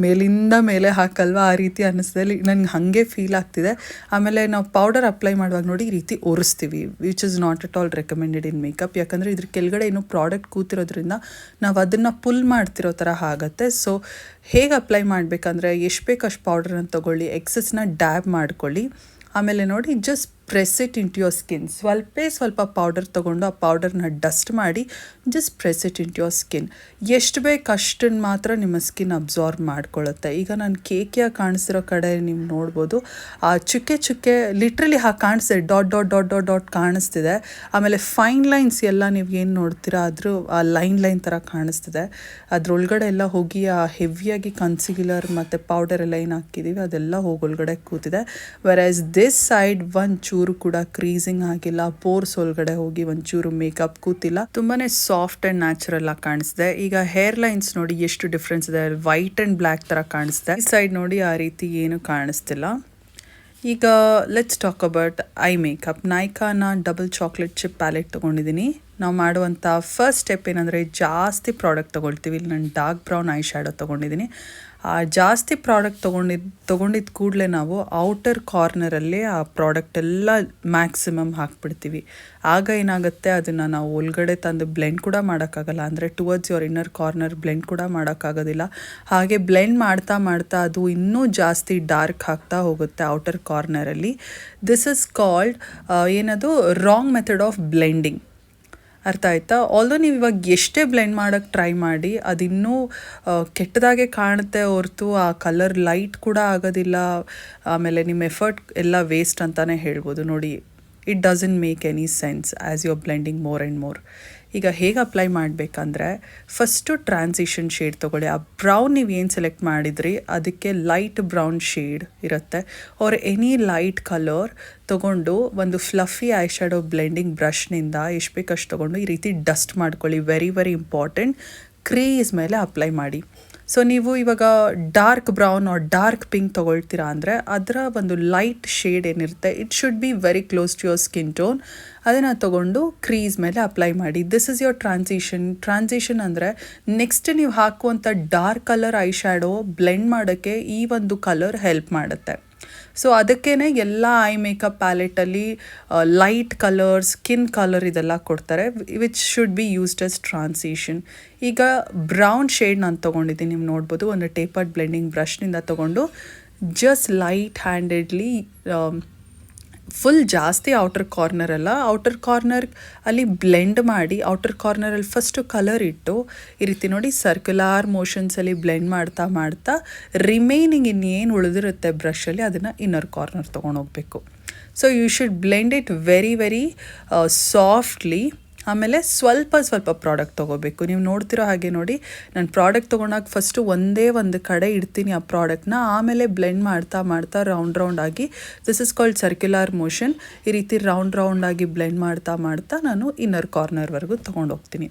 ಮೇಲಿಂದ ಮೇಲೆ ಹಾಕಲ್ವಾ? ಆ ರೀತಿ ಅನ್ನಿಸ್ತಿದೆ. ನನಗೆ ಹಾಗೆ ಫೀಲ್ ಆಗ್ತಿದೆ. ಆಮೇಲೆ ನಾವು ಪೌಡರ್ ಅಪ್ಲೈ ಮಾಡುವಾಗ ನೋಡಿ ಈ ರೀತಿ ಒರೆಸ್ತೀವಿ which is not at all recommended in makeup ಯಾಕಂದರೆ ಇದ್ರ ಕೆಳಗಡೆ ಏನು ಪ್ರಾಡಕ್ಟ್ ಕೂತಿರೋದ್ರಿಂದ ನಾವು ಅದನ್ನು ಪುಲ್ ಮಾಡ್ತಿರೋ ಥರ ಆಗುತ್ತೆ. ಸೊ ಹೇಗೆ ಅಪ್ಲೈ ಮಾಡಬೇಕಂದ್ರೆ, ಎಷ್ಟು ಬೇಕು ಅಷ್ಟು ಪೌಡರನ್ನು ತೊಗೊಳ್ಳಿ ಎಕ್ಸಸ್ನ ಡ್ಯಾಬ್ ಮಾಡ್ಕೊಳ್ಳಿ. ಆಮೇಲೆ ನೋಡಿ just press it into your skin ಸ್ವಲ್ಪ ಸ್ವಲ್ಪ ಪೌಡರ್ ತೊಗೊಂಡು ಆ ಪೌಡರ್ನ ಡಸ್ಟ್ ಮಾಡಿ just press it into your skin ಎಷ್ಟು ಬೇಕು ಅಷ್ಟನ್ನು ಮಾತ್ರ ನಿಮ್ಮ ಸ್ಕಿನ್ ಅಬ್ಸಾರ್ಬ್ ಮಾಡ್ಕೊಳ್ಳುತ್ತೆ ಈಗ ನಾನು ಕೇಕಿಯಾಗಿ ಕಾಣಿಸಿರೋ ಕಡೆ ನೀವು ನೋಡ್ಬೋದು. ಆ ಚುಕ್ಕೆ ಚುಕ್ಕೆ ಲಿಟ್ರಲಿ ಹಾಗೆ ಕಾಣಿಸ್ತಿದೆ dot dot dot dot dot ಕಾಣಿಸ್ತಿದೆ. ಆಮೇಲೆ ಫೈನ್ ಲೈನ್ಸ್ ಎಲ್ಲ ನೀವು ಏನು ನೋಡ್ತೀರಾ ಆದರೂ ಆ ಲೈನ್ ಲೈನ್ ಥರ ಕಾಣಿಸ್ತಿದೆ. ಅದರೊಳಗಡೆ ಎಲ್ಲ ಹೋಗಿ ಆ ಹೆವಿಯಾಗಿ ಕನ್ಸಿಗ್ಯುಲರ್ ಮತ್ತು ಪೌಡರ್ ಎಲ್ಲ ಏನು ಹಾಕಿದ್ದೀವಿ ಅದೆಲ್ಲ ಹೋಗಿ ಒಳಗಡೆ ಕೂತಿದೆ. ಆ್ಯಸ್ ದಿಸ್ ಸೈಡ್ ಒಂದು ಚೂರು ಕೂಡ ಕ್ರೀಸಿಂಗ್ ಆಗಿಲ್ಲ. ಪೋರ್ಸ್ ಒಳಗಡೆ ಹೋಗಿ ಒಂಚೂರು ಮೇಕಪ್ ಕೂತಿಲ್ಲ. ತುಂಬಾನೇ ಸಾಫ್ಟ್ ಅಂಡ್ ನ್ಯಾಚುರಲ್ ಆಗಿ ಕಾಣಿಸ್ದೆ. ಈಗ ಹೇರ್ ಲೈನ್ಸ್ ನೋಡಿ ಎಷ್ಟು ಡಿಫ್ರೆನ್ಸ್ ಇದೆ. ವೈಟ್ ಅಂಡ್ ಬ್ಲ್ಯಾಕ್ ತರ ಕಾಣಿಸ್ದೆ. ಈ ಸೈಡ್ ನೋಡಿ ಆ ರೀತಿ ಏನು ಕಾಣಿಸ್ತಿಲ್ಲ. ಈಗ let's talk about eye makeup ನೈಕಾನ double chocolate chip palette ತೊಗೊಂಡಿದ್ದೀನಿ ನಾವು ಮಾಡುವಂಥ ಫಸ್ಟ್ ಸ್ಟೆಪ್ ಏನಂದರೆ ಜಾಸ್ತಿ ಪ್ರಾಡಕ್ಟ್ ತೊಗೊಳ್ತೀವಿ. ಇಲ್ಲಿ ನಾನು ಡಾರ್ಕ್ ಬ್ರೌನ್ ಐ ಶ್ಯಾಡೋ ತೊಗೊಂಡಿದ್ದೀನಿ ಜಾಸ್ತಿ ಪ್ರಾಡಕ್ಟ್ ತೊಗೊಂಡಿದ್ದು ತೊಗೊಂಡಿದ್ದ ಕೂಡಲೇ ನಾವು ಔಟರ್ ಕಾರ್ನರಲ್ಲಿ ಆ ಪ್ರಾಡಕ್ಟ್ ಎಲ್ಲ ಮ್ಯಾಕ್ಸಿಮಮ್ ಹಾಕ್ಬಿಡ್ತೀವಿ. ಆಗ ಏನಾಗುತ್ತೆ, ಅದನ್ನು ನಾವು ಒಳಗಡೆ ತಂದು ಬ್ಲೆಂಡ್ ಕೂಡ ಮಾಡೋಕ್ಕಾಗಲ್ಲ. ಅಂದರೆ towards your inner corner blend ಕೂಡ ಮಾಡೋಕ್ಕಾಗೋದಿಲ್ಲ. ಹಾಗೆ ಬ್ಲೆಂಡ್ ಮಾಡ್ತಾ ಮಾಡ್ತಾ ಅದು ಇನ್ನೂ ಜಾಸ್ತಿ ಡಾರ್ಕ್ ಹಾಕ್ತಾ ಹೋಗುತ್ತೆ ಔಟರ್ ಕಾರ್ನರಲ್ಲಿ. ದಿಸ್ ಇಸ್ ಕಾಲ್ಡ್ ಏನದು? ರಾಂಗ್ ಮೆಥಡ್ ಆಫ್ ಬ್ಲೆಂಡಿಂಗ್ ಅರ್ಥ ಆಯ್ತಾ? ಆಲ್ದೋ ನೀವು ಇವಾಗ ಎಷ್ಟೇ ಬ್ಲೆಂಡ್ ಮಾಡೋಕ್ಕೆ ಟ್ರೈ ಮಾಡಿ, ಅದಿನ್ನೂ ಕೆಟ್ಟದಾಗೆ ಕಾಣುತ್ತೆ ಹೊರತು ಆ ಕಲರ್ ಲೈಟ್ ಕೂಡ ಆಗೋದಿಲ್ಲ. ಆಮೇಲೆ ನಿಮ್ಮ ಎಫರ್ಟ್ ಎಲ್ಲ ವೇಸ್ಟ್ ಅಂತಲೇ ಹೇಳ್ಬೋದು. ನೋಡಿ it doesn't make any sense as you are blending more and more ಈಗ ಹೇಗೆ ಅಪ್ಲೈ ಮಾಡಬೇಕಂದ್ರೆ ಫಸ್ಟು ಟ್ರಾನ್ಸಿಷನ್ ಶೇಡ್ ತೊಗೊಳ್ಳಿ. ಆ ಬ್ರೌನ್ ನೀವು ಏನು ಸೆಲೆಕ್ಟ್ ಮಾಡಿದ್ರಿ, ಅದಕ್ಕೆ ಲೈಟ್ ಬ್ರೌನ್ ಶೇಡ್ ಇರುತ್ತೆ. ಆರ್ ಎನಿ ಲೈಟ್ ಕಲರ್ ತೊಗೊಂಡು ಒಂದು ಫ್ಲಫಿ ಐ ಶ್ಯಾಡೋ ಬ್ಲೆಂಡಿಂಗ್ ಬ್ರಷ್ನಿಂದ ಎಷ್ಟು ಬೇಕಷ್ಟು ತೊಗೊಂಡು ಈ ರೀತಿ ಡಸ್ಟ್ ಮಾಡ್ಕೊಳ್ಳಿ. ವೆರಿ ವೆರಿ ಇಂಪಾರ್ಟೆಂಟ್ ಕ್ರೀಸ್ ಮೇಲೆ ಅಪ್ಲೈ ಮಾಡಿ. ಸೊ ನೀವು ಇವಾಗ dark brown or dark pink ತೊಗೊಳ್ತೀರಾ ಅಂದರೆ ಅದರ ಒಂದು ಲೈಟ್ ಶೇಡ್ ಏನಿರುತ್ತೆ it should be very close to your skin tone ಅದನ್ನು ತೊಗೊಂಡು ಕ್ರೀಸ್ ಮೇಲೆ ಅಪ್ಲೈ ಮಾಡಿ. This is your transition transition ಅಂದರೆ ನೆಕ್ಸ್ಟ್ ನೀವು ಹಾಕುವಂಥ dark colour eye shadow blend ಮಾಡೋಕ್ಕೆ ಈ ಒಂದು ಕಲರ್ ಹೆಲ್ಪ್ ಮಾಡುತ್ತೆ. ಸೊ ಅದಕ್ಕೇ ಎಲ್ಲ ಐ ಮೇಕಪ್ ಪ್ಯಾಲೆಟಲ್ಲಿ ಲೈಟ್ ಕಲರ್ ಸ್ಕಿನ್ ಕಲರ್ ಇದೆಲ್ಲ ಕೊಡ್ತಾರೆ which should be used as transition ಈಗ ಬ್ರೌನ್ ಶೇಡ್ ನಾನು ತೊಗೊಂಡಿದ್ದೀನಿ, ನೀವು ನೋಡ್ಬೋದು, ಒಂದು ಟೇಪರ್ಡ್ ಬ್ಲೆಂಡಿಂಗ್ ಬ್ರಷ್ನಿಂದ ತೊಗೊಂಡು ಜಸ್ಟ್ ಲೈಟ್ ಹ್ಯಾಂಡೆಡ್ಲಿ ಫುಲ್ ಜಾಸ್ತಿ ಔಟರ್ ಕಾರ್ನರ್ ಅಲ್ಲ. ಔಟರ್ ಕಾರ್ನರ್ ಅಲ್ಲಿ ಬ್ಲೆಂಡ್ ಮಾಡಿ ಔಟರ್ ಕಾರ್ನರಲ್ಲಿ ಫಸ್ಟು ಕಲರ್ ಇಟ್ಟು, ಈ ರೀತಿ ನೋಡಿ ಸರ್ಕ್ಯುಲಾರ್ ಮೋಷನ್ಸಲ್ಲಿ ಬ್ಲೆಂಡ್ ಮಾಡ್ತಾ ಮಾಡ್ತಾ ರಿಮೈನಿಂಗ್ ಇನ್ನೇನು ಉಳಿದಿರುತ್ತೆ ಬ್ರಷಲ್ಲಿ ಅದನ್ನು inner corner ತಗೊಂಡೋಗ್ಬೇಕು so you should blend it very very softly ಆಮೇಲೆ ಸ್ವಲ್ಪ ಸ್ವಲ್ಪ ಪ್ರಾಡಕ್ಟ್ ತೊಗೋಬೇಕು. ನೀವು ನೋಡ್ತಿರೋ ಹಾಗೆ ನೋಡಿ, ನಾನು ಪ್ರಾಡಕ್ಟ್ ತೊಗೊಂಡಾಗ ಫಸ್ಟು ಒಂದೇ ಒಂದು ಕಡೆ ಇಡ್ತೀನಿ ಆ ಪ್ರಾಡಕ್ಟ್ನ ಆಮೇಲೆ ಬ್ಲೆಂಡ್ ಮಾಡ್ತಾ ಮಾಡ್ತಾ ರೌಂಡ್ ರೌಂಡ್ ಆಗಿ this is called circular motion ಈ ರೀತಿ ರೌಂಡ್ ರೌಂಡ್ ಆಗಿ ಬ್ಲೆಂಡ್ ಮಾಡ್ತಾ ಮಾಡ್ತಾ ನಾನು ಇನ್ನರ್ ಕಾರ್ನರ್ವರೆಗೂ ತೊಗೊಂಡೋಗ್ತೀನಿ.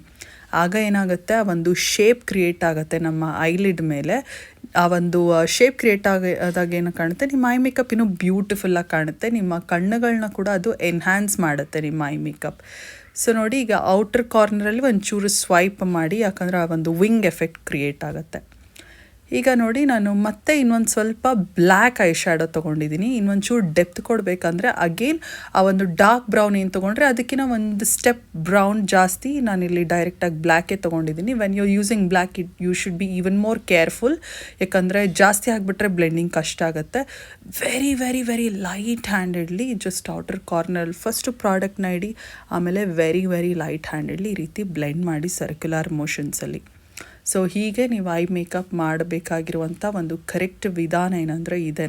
ಆಗ ಏನಾಗುತ್ತೆ, ಆ ಒಂದು ಶೇಪ್ ಕ್ರಿಯೇಟ್ ಆಗುತ್ತೆ ನಮ್ಮ ಐಲಿಡ್ ಮೇಲೆ. ಆ ಒಂದು ಶೇಪ್ ಕ್ರಿಯೇಟ್ ಆಗದಾಗ ಏನು ಕಾಣುತ್ತೆ, ನಿಮ್ಮ ಐ ಮೇಕಪ್ ಇನ್ನೂ ಬ್ಯೂಟಿಫುಲ್ಲಾಗಿ ಕಾಣುತ್ತೆ. ನಿಮ್ಮ ಕಣ್ಣುಗಳನ್ನ ಕೂಡ ಅದು ಎನ್ಹ್ಯಾನ್ಸ್ ಮಾಡುತ್ತೆ, ನಿಮ್ಮ ಐ ಮೇಕಪ್ ಸೊ ನೋಡಿ ಈಗ ಔಟರ್ ಕಾರ್ನರಲ್ಲಿ ಒಂಚೂರು ಸ್ವೈಪ್ ಮಾಡಿ, ಯಾಕಂದರೆ ಆ ಒಂದು ವಿಂಗ್ ಎಫೆಕ್ಟ್ ಕ್ರಿಯೇಟ್ ಆಗುತ್ತೆ. ಈಗ ನೋಡಿ ನಾನು ಮತ್ತೆ ಇನ್ನೊಂದು ಸ್ವಲ್ಪ ಬ್ಲ್ಯಾಕ್ ಐ ಶ್ಯಾಡೋ ತೊಗೊಂಡಿದ್ದೀನಿ ಇನ್ನೊಂಚೂರು ಡೆಪ್ತ್ ಕೊಡಬೇಕಂದ್ರೆ ಅಗೇನ್ ಆ ಒಂದು ಡಾರ್ಕ್ ಬ್ರೌನ್ ಏನು ತೊಗೊಂಡ್ರೆ ಅದಕ್ಕಿಂತ ಒಂದು ಸ್ಟೆಪ್ ಬ್ರೌನ್ ಜಾಸ್ತಿ. ನಾನಿಲ್ಲಿ ಡೈರೆಕ್ಟಾಗಿ ಬ್ಲ್ಯಾಕೇ ತೊಗೊಂಡಿದ್ದೀನಿ when you using black it you should be even more careful ಯಾಕಂದರೆ ಜಾಸ್ತಿ ಆಗಿಬಿಟ್ರೆ ಬ್ಲೆಂಡಿಂಗ್ ಕಷ್ಟ ಆಗುತ್ತೆ. Very very very light handedly just outer corner first ಪ್ರಾಡಕ್ಟ್ನ ಇಡಿ, ಆಮೇಲೆ ವೆರಿ ವೆರಿ ಲೈಟ್ ಹ್ಯಾಂಡೆಡ್ಲಿ ಈ ರೀತಿ ಬ್ಲೆಂಡ್ ಮಾಡಿ ಸರ್ಕ್ಯುಲರ್ ಮೋಷನ್ಸಲ್ಲಿ ಸೊ ಹೀಗೆ ನೀವು ಐ ಮೇಕಪ್ ಮಾಡಬೇಕಾಗಿರುವಂಥ ಒಂದು ಕರೆಕ್ಟ್ ವಿಧಾನ ಏನಂದರೆ ಇದೇ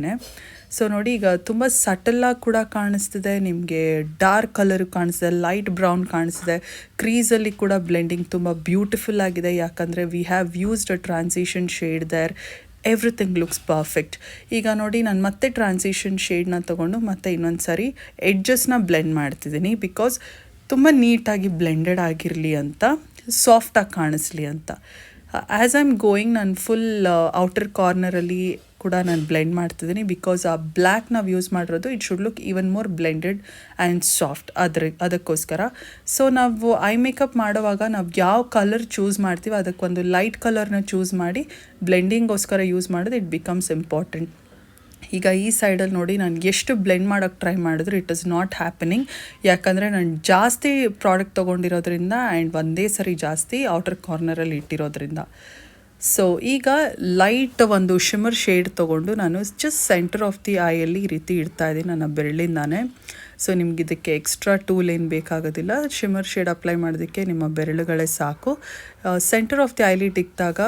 ಸೊ ನೋಡಿ ಈಗ ತುಂಬ ಸಟಲ್ಲಾಗಿ ಕೂಡ ಕಾಣಿಸ್ತಿದೆ, ನಿಮಗೆ ಡಾರ್ಕ್ ಕಲರ್ ಕಾಣಿಸ್ತಿದೆ ಲೈಟ್ ಬ್ರೌನ್ ಕಾಣಿಸ್ತಿದೆ. ಕ್ರೀಸಲ್ಲಿ ಕೂಡ ಬ್ಲೆಂಡಿಂಗ್ ತುಂಬ ಬ್ಯೂಟಿಫುಲ್ ಆಗಿದೆ. ಯಾಕಂದರೆ we have used a transition shade there everything looks perfect ಈಗ ನೋಡಿ, ನಾನು ಮತ್ತೆ ಟ್ರಾನ್ಸಿಷನ್ ಶೇಡ್ನ ತೊಗೊಂಡು ಮತ್ತೆ ಇನ್ನೊಂದು ಸಾರಿ ಎಡ್ಜಸ್ನ ಬ್ಲೆಂಡ್ ಮಾಡ್ತಿದ್ದೀನಿ. ಬಿಕಾಸ್ ತುಂಬ ನೀಟಾಗಿ ಬ್ಲೆಂಡೆಡ್ ಆಗಿರಲಿ ಅಂತ ಸಾಫ್ಟಾಗಿ ಕಾಣಿಸ್ಲಿ ಅಂತ. ಆ್ಯಸ್ ಐ ಆಮ್ ಗೋಯಿಂಗ್ ನಾನು ಫುಲ್ ಔಟರ್ ಕಾರ್ನರಲ್ಲಿ ಕೂಡ ನಾನು ಬ್ಲೆಂಡ್ ಮಾಡ್ತಿದ್ದೀನಿ. ಬಿಕಾಸ್ ಆ ಬ್ಲ್ಯಾಕ್ ನಾವು ಯೂಸ್ ಮಾಡಿರೋದು it should look even more blended and soft ಅದ್ರ, ಅದಕ್ಕೋಸ್ಕರ. ಸೊ ನಾವು ಐ ಮೇಕಪ್ ಮಾಡುವಾಗ ನಾವು ಯಾವ ಕಲರ್ ಚೂಸ್ ಮಾಡ್ತೀವಿ ಅದಕ್ಕೊಂದು ಲೈಟ್ ಕಲರ್ನ ಚೂಸ್ ಮಾಡಿ ಬ್ಲೆಂಡಿಂಗೋಸ್ಕರ ಯೂಸ್ ಮಾಡೋದು ಇಟ್ ಬಿಕಮ್ಸ್ ಇಂಪಾರ್ಟೆಂಟ್ ಈಗ ಈ ಸೈಡಲ್ಲಿ ನೋಡಿ ನಾನು ಎಷ್ಟು ಬ್ಲೆಂಡ್ ಮಾಡೋಕ್ಕೆ ಟ್ರೈ ಮಾಡಿದ್ರು ಇಟ್ ಇಸ್ ನಾಟ್ ಹ್ಯಾಪನಿಂಗ್ ಯಾಕಂದರೆ ನಾನು ಜಾಸ್ತಿ ಪ್ರಾಡಕ್ಟ್ ತೊಗೊಂಡಿರೋದ್ರಿಂದ ಆ್ಯಂಡ್ ಒಂದೇ ಸರಿ ಜಾಸ್ತಿ ಔಟರ್ ಕಾರ್ನರಲ್ಲಿ ಇಟ್ಟಿರೋದ್ರಿಂದ. ಸೊ ಈಗ ಲೈಟ್ ಒಂದು ಶಿಮರ್ ಶೇಡ್ ತೊಗೊಂಡು ನಾನು ಜಸ್ಟ್ ಸೆಂಟರ್ ಆಫ್ ದಿ ಐಯಲ್ಲಿ ಈ ರೀತಿ ಇಡ್ತಾ ಇದ್ದೀನಿ ನನ್ನ ಬೆರಳಿಂದಾನೆ. ಸೊ ನಿಮ್ಗೆ ಇದಕ್ಕೆ ಎಕ್ಸ್ಟ್ರಾ ಟೂಲ್ ಏನು ಬೇಕಾಗೋದಿಲ್ಲ. ಶಿಮರ್ ಶೇಡ್ ಅಪ್ಲೈ ಮಾಡೋದಕ್ಕೆ ನಿಮ್ಮ ಬೆರಳುಗಳೇ ಸಾಕು. ಸೆಂಟರ್ ಆಫ್ ದಿ ಐಲಿ ಇಕ್ಕಿದಾಗ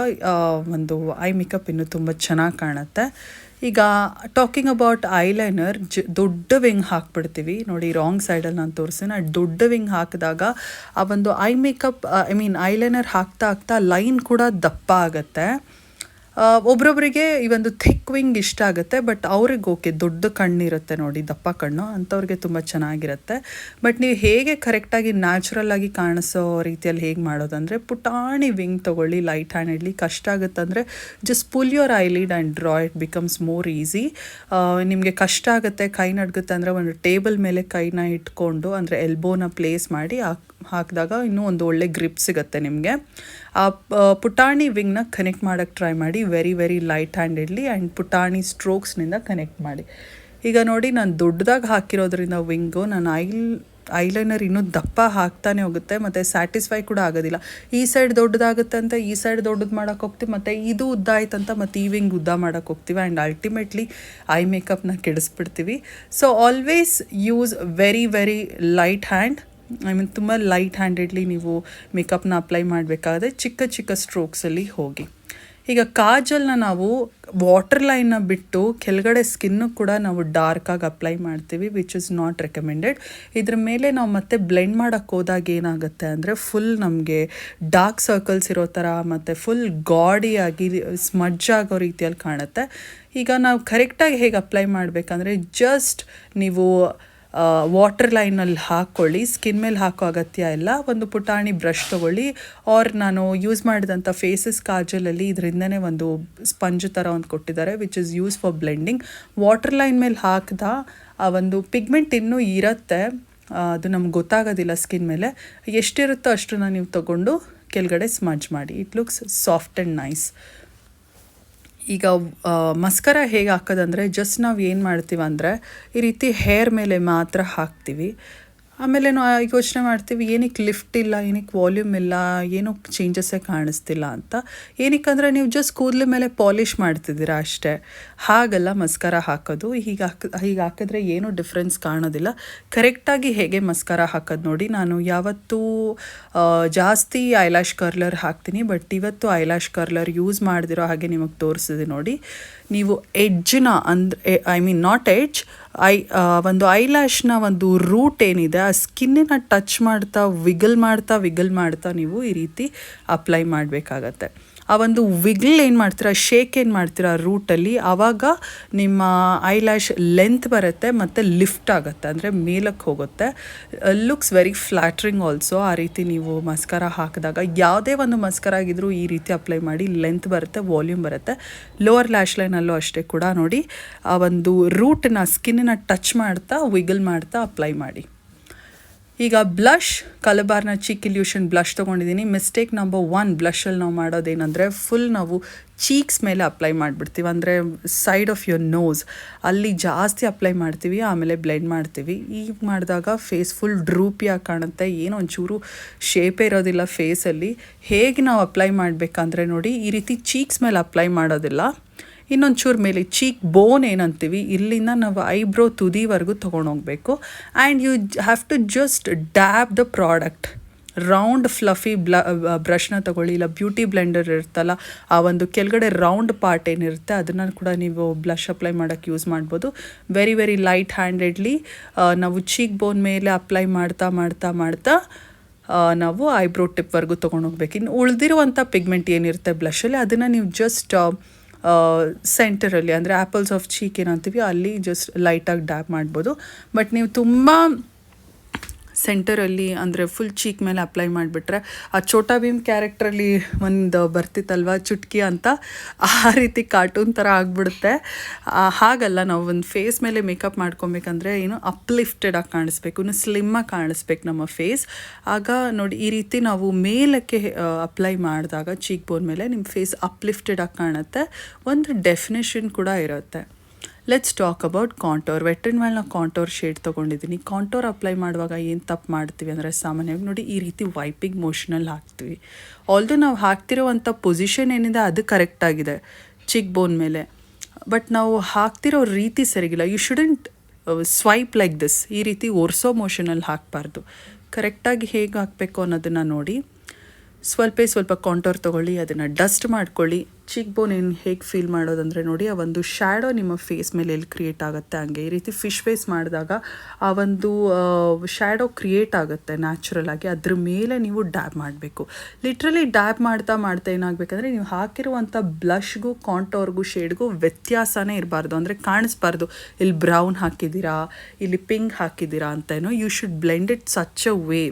ಒಂದು ಐ ಮೇಕಪ್ ಇನ್ನೂ ತುಂಬ ಚೆನ್ನಾಗಿ ಕಾಣುತ್ತೆ. ಈಗ ಟಾಕಿಂಗ್ ಅಬೌಟ್ ಐಲೈನರ್ ಜ, ದೊಡ್ಡ ವಿಂಗ್ ಹಾಕ್ಬಿಡ್ತೀವಿ. ನೋಡಿ ರಾಂಗ್ ಸೈಡಲ್ಲಿ ನಾನು ತೋರಿಸ್ತೀನಿ ಆ ದೊಡ್ಡ ವಿಂಗ್ ಹಾಕಿದಾಗ ಆ ಒಂದು eye makeup I mean eyeliner ಹಾಕ್ತಾ ಹಾಕ್ತಾ ಲೈನ್ ಕೂಡ ದಪ್ಪ ಆಗುತ್ತೆ. ಒಬ್ರೊಬ್ರಿಗೆ ಈ ಒಂದು ಥಿಕ್ ವಿಂಗ್ ಇಷ್ಟ ಆಗುತ್ತೆ ಬಟ್ ಅವ್ರಿಗೆ ಓಕೆ ದೊಡ್ಡ ಕಣ್ಣಿರುತ್ತೆ ನೋಡಿ, ದಪ್ಪ ಕಣ್ಣು ಅಂಥವ್ರಿಗೆ ತುಂಬ ಚೆನ್ನಾಗಿರುತ್ತೆ. ಬಟ್ ನೀವು ಹೇಗೆ ಕರೆಕ್ಟಾಗಿ ನ್ಯಾಚುರಲ್ ಆಗಿ ಕಾಣಿಸೋ ರೀತಿಯಲ್ಲಿ ಹೇಗೆ ಮಾಡೋದಂದರೆ, ಪುಟಾಣಿ ವಿಂಗ್ ತೊಗೊಳ್ಳಿ ಲೈಟ್ ಹ್ಯಾಂಡ್ ಇಡಲಿ ಕಷ್ಟ ಆಗುತ್ತೆ ಅಂದರೆ just pull your eyelid and draw it becomes more easy ನಿಮಗೆ ಕಷ್ಟ ಆಗುತ್ತೆ, ಕೈ ನಡ್ಗುತ್ತೆ ಅಂದರೆ ಒಂದು ಟೇಬಲ್ ಮೇಲೆ ಕೈನ ಇಟ್ಕೊಂಡು, ಅಂದರೆ ಎಲ್ಬೋನ ಪ್ಲೇಸ್ ಮಾಡಿ ಹಾಕ್ ಹಾಕಿದಾಗ ಇನ್ನೂ ಒಂದು ಒಳ್ಳೆ ಗ್ರಿಪ್ ಸಿಗುತ್ತೆ ನಿಮಗೆ. ಆ ಪುಟಾಣಿ ವಿಂಗ್ನ ಕನೆಕ್ಟ್ ಮಾಡೋಕ್ಕೆ ಟ್ರೈ ಮಾಡಿ ವೆರಿ ವೆರಿ ಲೈಟ್ ಹ್ಯಾಂಡ್ ಇಡಲಿ ಆ್ಯಂಡ್ ಪುಟಾಣಿ ಸ್ಟ್ರೋಕ್ಸ್ನಿಂದ ಕನೆಕ್ಟ್ ಮಾಡಿ. ಈಗ ನೋಡಿ, ನಾನು ದೊಡ್ಡದಾಗಿ ಹಾಕಿರೋದ್ರಿಂದ ವಿಂಗು ನಾನು ಐಲ್ ಐಲೈನರ್ ಇನ್ನೂ ದಪ್ಪ ಹಾಕ್ತಾನೆ ಹೋಗುತ್ತೆ, ಮತ್ತು ಸ್ಯಾಟಿಸ್ಫೈ ಕೂಡ ಆಗೋದಿಲ್ಲ. ಈ ಸೈಡ್ ದೊಡ್ಡದಾಗುತ್ತೆ ಅಂತ, ಈ ಸೈಡ್ ದೊಡ್ಡದು ಮಾಡೋಕ್ಕೆ ಹೋಗ್ತೀವಿ, ಮತ್ತು ಇದು ಉದ್ದ ಆಯ್ತಂತ ಮತ್ತು ಈ ವಿಂಗ್ ಉದ್ದ ಮಾಡೋಕ್ಕೆ ಹೋಗ್ತೀವಿ ಆ್ಯಂಡ್ ಅಲ್ಟಿಮೇಟ್ಲಿ ಐ ಮೇಕಪ್ನ ಕೆಡಿಸ್ಬಿಡ್ತೀವಿ. So always use very very light hand I mean ತುಂಬ ಲೈಟ್ ಹ್ಯಾಂಡೆಡ್ಲಿ ನೀವು ಮೇಕಪ್ನ ಅಪ್ಲೈ ಮಾಡಬೇಕಾದ್ರೆ ಚಿಕ್ಕ ಚಿಕ್ಕ ಸ್ಟ್ರೋಕ್ಸಲ್ಲಿ ಹೋಗಿ. ಈಗ ಕಾಜಲ್ನ ನಾವು ವಾಟರ್ ಲೈನ್ನ ಬಿಟ್ಟು ಕೆಳಗಡೆ ಸ್ಕಿನ್ನು ಕೂಡ ನಾವು ಡಾರ್ಕಾಗಿ ಅಪ್ಲೈ ಮಾಡ್ತೀವಿ ವಿಚ್ ಇಸ್ ನಾಟ್ ರೆಕಮೆಂಡೆಡ್ ಇದ್ರ ಮೇಲೆ ನಾವು ಮತ್ತೆ ಬ್ಲೆಂಡ್ ಮಾಡೋಕ್ಕೆ ಹೋದಾಗ ಏನಾಗುತ್ತೆ ಅಂದರೆ ಫುಲ್ ನಮಗೆ ಡಾರ್ಕ್ ಸರ್ಕಲ್ಸ್ ಇರೋ ಥರ ಮತ್ತು ಫುಲ್ ಗಾಡಿಯಾಗಿ ಸ್ಮಜ್ ಆಗೋ ರೀತಿಯಲ್ಲಿ ಕಾಣುತ್ತೆ. ಈಗ ನಾವು ಕರೆಕ್ಟಾಗಿ ಹೇಗೆ ಅಪ್ಲೈ ಮಾಡಬೇಕಂದ್ರೆ ಜಸ್ಟ್ ನೀವು ವಾಟರ್ ಲೈನಲ್ಲಿ ಹಾಕ್ಕೊಳ್ಳಿ ಸ್ಕಿನ್ ಮೇಲೆ ಹಾಕೋ ಅಗತ್ಯ ಇಲ್ಲ. ಒಂದು ಪುಟಾಣಿ ಬ್ರಷ್ ತೊಗೊಳ್ಳಿ. ಆರ್ ನಾನು ಯೂಸ್ ಮಾಡಿದಂಥ ಫೇಸಸ್ ಕಾಜಲಲ್ಲಿ ಇದರಿಂದನೇ ಒಂದು ಸ್ಪಂಜ್ ಥರ ಒಂದು ಕೊಟ್ಟಿದ್ದಾರೆ which is use for blending water line ಮೇಲೆ ಹಾಕಿದ, ಆ, ಒಂದು ಪಿಗ್ಮೆಂಟ್ ಇನ್ನೂ ಇರುತ್ತೆ. ಅದು ನಮ್ಗೆ ಗೊತ್ತಾಗೋದಿಲ್ಲ ಸ್ಕಿನ್ ಮೇಲೆ. ಎಷ್ಟಿರುತ್ತೋ ಅಷ್ಟನ್ನ ನೀವು ತಗೊಂಡು ಕೆಳಗಡೆ ಸ್ಮಜ್ ಮಾಡಿ. It looks soft and nice ಈಗ ಮಸ್ಕರ ಹೇಗೆ ಹಾಕೋದಂದರೆ ಜಸ್ಟ್ ನಾವು ಏನು ಮಾಡ್ತೀವಂದರೆ ಈ ರೀತಿ ಹೇರ್ ಮೇಲೆ ಮಾತ್ರ ಹಾಕ್ತೀವಿ. ಆಮೇಲೆ ನಾವು ಯೋಚನೆ ಮಾಡ್ತೀವಿ, ಏನಕ್ಕೆ ಲಿಫ್ಟ್ ಇಲ್ಲ, ಏನಕ್ಕೆ ವಾಲ್ಯೂಮ್ ಇಲ್ಲ, ಏನೂ ಚೇಂಜಸ್ಸೇ ಕಾಣಿಸ್ತಿಲ್ಲ ಅಂತ. ಏನಕ್ಕಂದರೆ ನೀವು ಜಸ್ಟ್ ಕೂದಲ ಮೇಲೆ ಪಾಲಿಷ್ ಮಾಡ್ತಿದ್ದೀರಾ ಅಷ್ಟೇ. ಹಾಗಲ್ಲ ಮಸ್ಕಾರ ಹಾಕೋದು. ಹೀಗೆ ಹಾಕ, ಹೀಗೆ ಹಾಕಿದ್ರೆ ಏನೂ ಡಿಫ್ರೆನ್ಸ್ ಕಾಣೋದಿಲ್ಲ. ಕರೆಕ್ಟಾಗಿ ಹೇಗೆ ಮಸ್ಕಾರ ಹಾಕೋದು ನೋಡಿ, ನಾನು ಯಾವತ್ತೂ ಜಾಸ್ತಿ ಐಲಾಶ್ ಕರ್ಲರ್ ಹಾಕ್ತೀನಿ ಬಟ್ ಇವತ್ತು ಐಲಾಶ್ ಕರ್ಲರ್ ಯೂಸ್ ಮಾಡ್ದಿರೋ ಹಾಗೆ ನಿಮಗೆ ತೋರಿಸಿದೆ ನೋಡಿ. ನೀವು ಎಡ್ಜ್ನ ಅಂದರೆ I mean not edge I ಒಂದು ಒಂದು ಐಲ್ಯಾಶ್ನ ಒಂದು ರೂಟ್ ಏನಿದೆ, ಆ ಸ್ಕಿನ್ನನ್ನು ಟಚ್ ಮಾಡ್ತಾ ವಿಗಲ್ ಮಾಡ್ತಾ ವಿಗಲ್ ಮಾಡ್ತಾ ನೀವು ಈ ರೀತಿ ಅಪ್ಲೈ ಮಾಡಬೇಕಾಗತ್ತೆ. ಆ ಒಂದು ವಿಗ್ಲ್ ಏನು ಮಾಡ್ತೀರಾ, ಶೇಕ್ ಏನು ಮಾಡ್ತೀರಾ ರೂಟಲ್ಲಿ ಆವಾಗ ನಿಮ್ಮ ಐ ಲ್ಯಾಶ್ ಲೆಂತ್ ಬರುತ್ತೆ ಮತ್ತು ಲಿಫ್ಟ್ ಆಗುತ್ತೆ, ಅಂದರೆ ಮೇಲಕ್ಕೆ ಹೋಗುತ್ತೆ. ಲುಕ್ಸ್ ವೆರಿ ಫ್ಲ್ಯಾಟ್ರಿಂಗ್ ಆಲ್ಸೋ ಆ ರೀತಿ ನೀವು ಮಸ್ಕರ ಹಾಕಿದಾಗ ಯಾವುದೇ ಒಂದು ಮಸ್ಕರ ಆಗಿದ್ರೂ ಈ ರೀತಿ ಅಪ್ಲೈ ಮಾಡಿ ಲೆಂತ್ ಬರುತ್ತೆ ವಾಲ್ಯೂಮ್ ಬರುತ್ತೆ. ಲೋವರ್ ಲ್ಯಾಶ್ ಲೈನಲ್ಲೂ ಅಷ್ಟೇ ಕೂಡ ನೋಡಿ, ಆ ಒಂದು ರೂಟನ್ನ ಸ್ಕಿನ್ನ ಟಚ್ ಮಾಡ್ತಾ ವಿಗಲ್ ಮಾಡ್ತಾ ಅಪ್ಲೈ ಮಾಡಿ. ಈಗ ಬ್ಲಷ್ ಕಲಬಾರ್ನ ಚೀಕ್ ಇಲ್ಯೂಷನ್ ಬ್ಲಷ್ ತೊಗೊಂಡಿದ್ದೀನಿ. ಮಿಸ್ಟೇಕ್ ನಂಬರ್ ಒನ್ ಬ್ಲಷಲ್ಲಿ ನಾವು ಮಾಡೋದೇನೆಂದರೆ ಫುಲ್ ನಾವು ಚೀಕ್ಸ್ ಮೇಲೆ ಅಪ್ಲೈ ಮಾಡಿಬಿಡ್ತೀವಿ. ಅಂದರೆ ಸೈಡ್ ಆಫ್ ಯುವರ್ ನೋಸ್ ಅಲ್ಲಿ ಜಾಸ್ತಿ ಅಪ್ಲೈ ಮಾಡ್ತೀವಿ, ಆಮೇಲೆ ಬ್ಲೆಂಡ್ ಮಾಡ್ತೀವಿ. ಈಗ ಮಾಡಿದಾಗ ಫೇಸ್ ಫುಲ್ ಡ್ರೂಪಿಯಾಗಿ ಕಾಣುತ್ತೆ. ಏನೋ ಒಂಚೂರು ಶೇಪೇ ಇರೋದಿಲ್ಲ ಫೇಸಲ್ಲಿ ಹೇಗೆ ನಾವು ಅಪ್ಲೈ ಮಾಡಬೇಕಂದ್ರೆ ನೋಡಿ, ಈ ರೀತಿ ಚೀಕ್ಸ್ ಮೇಲೆ ಅಪ್ಲೈ ಮಾಡೋದಿಲ್ಲ. ಇನ್ನೊಂದು ಚೂರು ಮೇಲೆ ಚೀಕ್ ಬೋನ್ ಏನಂತೀವಿ, ಇಲ್ಲಿಂದ ನಾವು ಐಬ್ರೋ ತುದಿವರೆಗೂ ತೊಗೊಂಡೋಗ್ಬೇಕು. And you have to just dab the product round fluffy ಬ್ಲ ಬ್ರಷ್ನ ತೊಗೊಳ್ಳಿ, ಇಲ್ಲ ಬ್ಯೂಟಿ ಬ್ಲೆಂಡರ್ ಇರುತ್ತಲ್ಲ, ಆ ಒಂದು ಕೆಳಗಡೆ ರೌಂಡ್ ಪಾರ್ಟ್ ಏನಿರುತ್ತೆ, ಅದನ್ನು ಕೂಡ ನೀವು ಬ್ಲಷ್ ಅಪ್ಲೈ ಮಾಡೋಕ್ಕೆ ಯೂಸ್ ಮಾಡ್ಬೋದು. ವೆರಿ ವೆರಿ ಲೈಟ್ ಹ್ಯಾಂಡೆಡ್ಲಿ ನಾವು ಚೀಕ್ ಬೋನ್ ಮೇಲೆ ಅಪ್ಲೈ ಮಾಡ್ತಾ ಮಾಡ್ತಾ ಮಾಡ್ತಾ ನಾವು ಐಬ್ರೋ ಟಿಪ್ವರೆಗೂ ತೊಗೊಂಡೋಗ್ಬೇಕು. ಇನ್ನು ಉಳಿದಿರುವಂಥ ಪಿಗ್ಮೆಂಟ್ ಏನಿರುತ್ತೆ ಬ್ಲಷಲ್ಲಿ ಅದನ್ನು ನೀವು ಜಸ್ಟ್ ಸೆಂಟರಲ್ಲಿ ಅಂದರೆ ಆ್ಯಪಲ್ಸ್ ಆಫ್ ಚೀಕ್ ಏನಂತೀವಿ ಅಲ್ಲಿ ಜಸ್ಟ್ ಲೈಟಾಗಿ ಡ್ಯಾಪ್ ಮಾಡ್ಬೋದು. ಬಟ್ ನೀವು ತುಂಬ ಸೆಂಟರಲ್ಲಿ ಅಂದರೆ ಫುಲ್ ಚೀಕ್ ಮೇಲೆ ಅಪ್ಲೈ ಮಾಡಿಬಿಟ್ರೆ, ಆ ಛೋಟಾ ಭೀಮ್ ಕ್ಯಾರೆಕ್ಟ್ರಲ್ಲಿ ಒಂದು ಬರ್ತಿತ್ತಲ್ವ, ಚುಟ್ಕಿ ಅಂತ, ಆ ರೀತಿ ಕಾರ್ಟೂನ್ ಥರ ಆಗಿಬಿಡುತ್ತೆ. ಹಾಗಲ್ಲ, ನಾವು ಒಂದು ಫೇಸ್ ಮೇಲೆ ಮೇಕಪ್ ಮಾಡ್ಕೊಬೇಕಂದ್ರೆ ಏನು ಅಪ್ಲಿಫ್ಟೆಡ್ ಆಗಿ ಕಾಣಿಸ್ಬೇಕು, ಇನ್ನು ಸ್ಲಿಮ್ಮಾಗಿ ಕಾಣಿಸ್ಬೇಕು ನಮ್ಮ ಫೇಸ್ ಆಗ ನೋಡಿ, ಈ ರೀತಿ ನಾವು ಮೇಲಕ್ಕೆ ಅಪ್ಲೈ ಮಾಡಿದಾಗ ಚೀಕ್ ಬೋನ್ ಮೇಲೆ ನಿಮ್ಮ ಫೇಸ್ ಅಪ್ಲಿಫ್ಟೆಡ್ ಆಗಿ ಕಾಣುತ್ತೆ. ಒಂದು ಡೆಫಿನೇಷನ್ ಕೂಡ ಇರುತ್ತೆ. ಲೆಟ್ಸ್ ಟಾಕ್ ಅಬೌಟ್ ಕಾಂಟೋರ್ ವೆಟ್ರಿನ್ ಮೇಲೆ ನಾವು ಕಾಂಟೋರ್ ಶೇಡ್ ತೊಗೊಂಡಿದ್ದೀನಿ ಕಾಂಟೋರ್ ಅಪ್ಲೈ ಮಾಡುವಾಗ ಏನು ತಪ್ಪು ಮಾಡ್ತೀವಿ ಅಂದರೆ ಸಾಮಾನ್ಯವಾಗಿ ನೋಡಿ ಈ ರೀತಿ ವೈಪಿಂಗ್ ಮೋಷನಲ್ಲಿ ಹಾಕ್ತೀವಿ. ಆಲ್ದೋ ನಾವು ಹಾಕ್ತಿರೋವಂಥ ಪೊಸಿಷನ್ ಏನಿದೆ ಅದು ಕರೆಕ್ಟಾಗಿದೆ ಚಿಕ್ ಬೋನ್ ಮೇಲೆ. ಬಟ್ ನಾವು ಹಾಕ್ತಿರೋ ರೀತಿ ಸರಿಗಿಲ್ಲ. You shouldn't swipe like this ಈ ರೀತಿ ಒರ್ಸೋ ಮೋಷನಲ್ಲಿ ಹಾಕಬಾರ್ದು. ಕರೆಕ್ಟಾಗಿ ಹೇಗೆ ಹಾಕಬೇಕು ಅನ್ನೋದನ್ನು ನೋಡಿ. ಸ್ವಲ್ಪ ಸ್ವಲ್ಪ ಕಾಂಟೋರ್ ತೊಗೊಳ್ಳಿ, ಅದನ್ನು ಡಸ್ಟ್ ಮಾಡ್ಕೊಳ್ಳಿ. ಚಿಕ್ ಬೋನ್ ಏನು ಹೇಗೆ ಫೀಲ್ ಮಾಡೋದಂದರೆ ನೋಡಿ, ಆ ಒಂದು ಶ್ಯಾಡೋ ನಿಮ್ಮ ಫೇಸ್ ಮೇಲೆ ಎಲ್ಲಿ ಕ್ರಿಯೇಟ್ ಆಗುತ್ತೆ ಹಂಗೆ. ಈ ರೀತಿ ಫಿಶ್ ಫೇಸ್ ಮಾಡಿದಾಗ ಆ ಒಂದು ಶ್ಯಾಡೋ ಕ್ರಿಯೇಟ್ ಆಗುತ್ತೆ ನ್ಯಾಚುರಲ್ ಆಗಿ. ಅದ್ರ ಮೇಲೆ ನೀವು ಡ್ಯಾಬ್ ಮಾಡಬೇಕು. ಲಿಟ್ರಲಿ ಡ್ಯಾಬ್ ಮಾಡ್ತಾ ಮಾಡ್ತಾ ಏನಾಗಬೇಕಂದ್ರೆ, ನೀವು ಹಾಕಿರುವಂಥ ಬ್ಲಷ್ಗೂ ಕಾಂಟೋರ್ಗೂ ಶೇಡ್ಗೂ ವ್ಯತ್ಯಾಸನೇ ಇರಬಾರ್ದು. ಅಂದರೆ ಕಾಣಿಸ್ಬಾರ್ದು. ಇಲ್ಲಿ ಬ್ರೌನ್ ಹಾಕಿದ್ದೀರಾ, ಇಲ್ಲಿ ಪಿಂಕ್ ಹಾಕಿದ್ದೀರಾ ಅಂತೇನೋ you should blend it such a way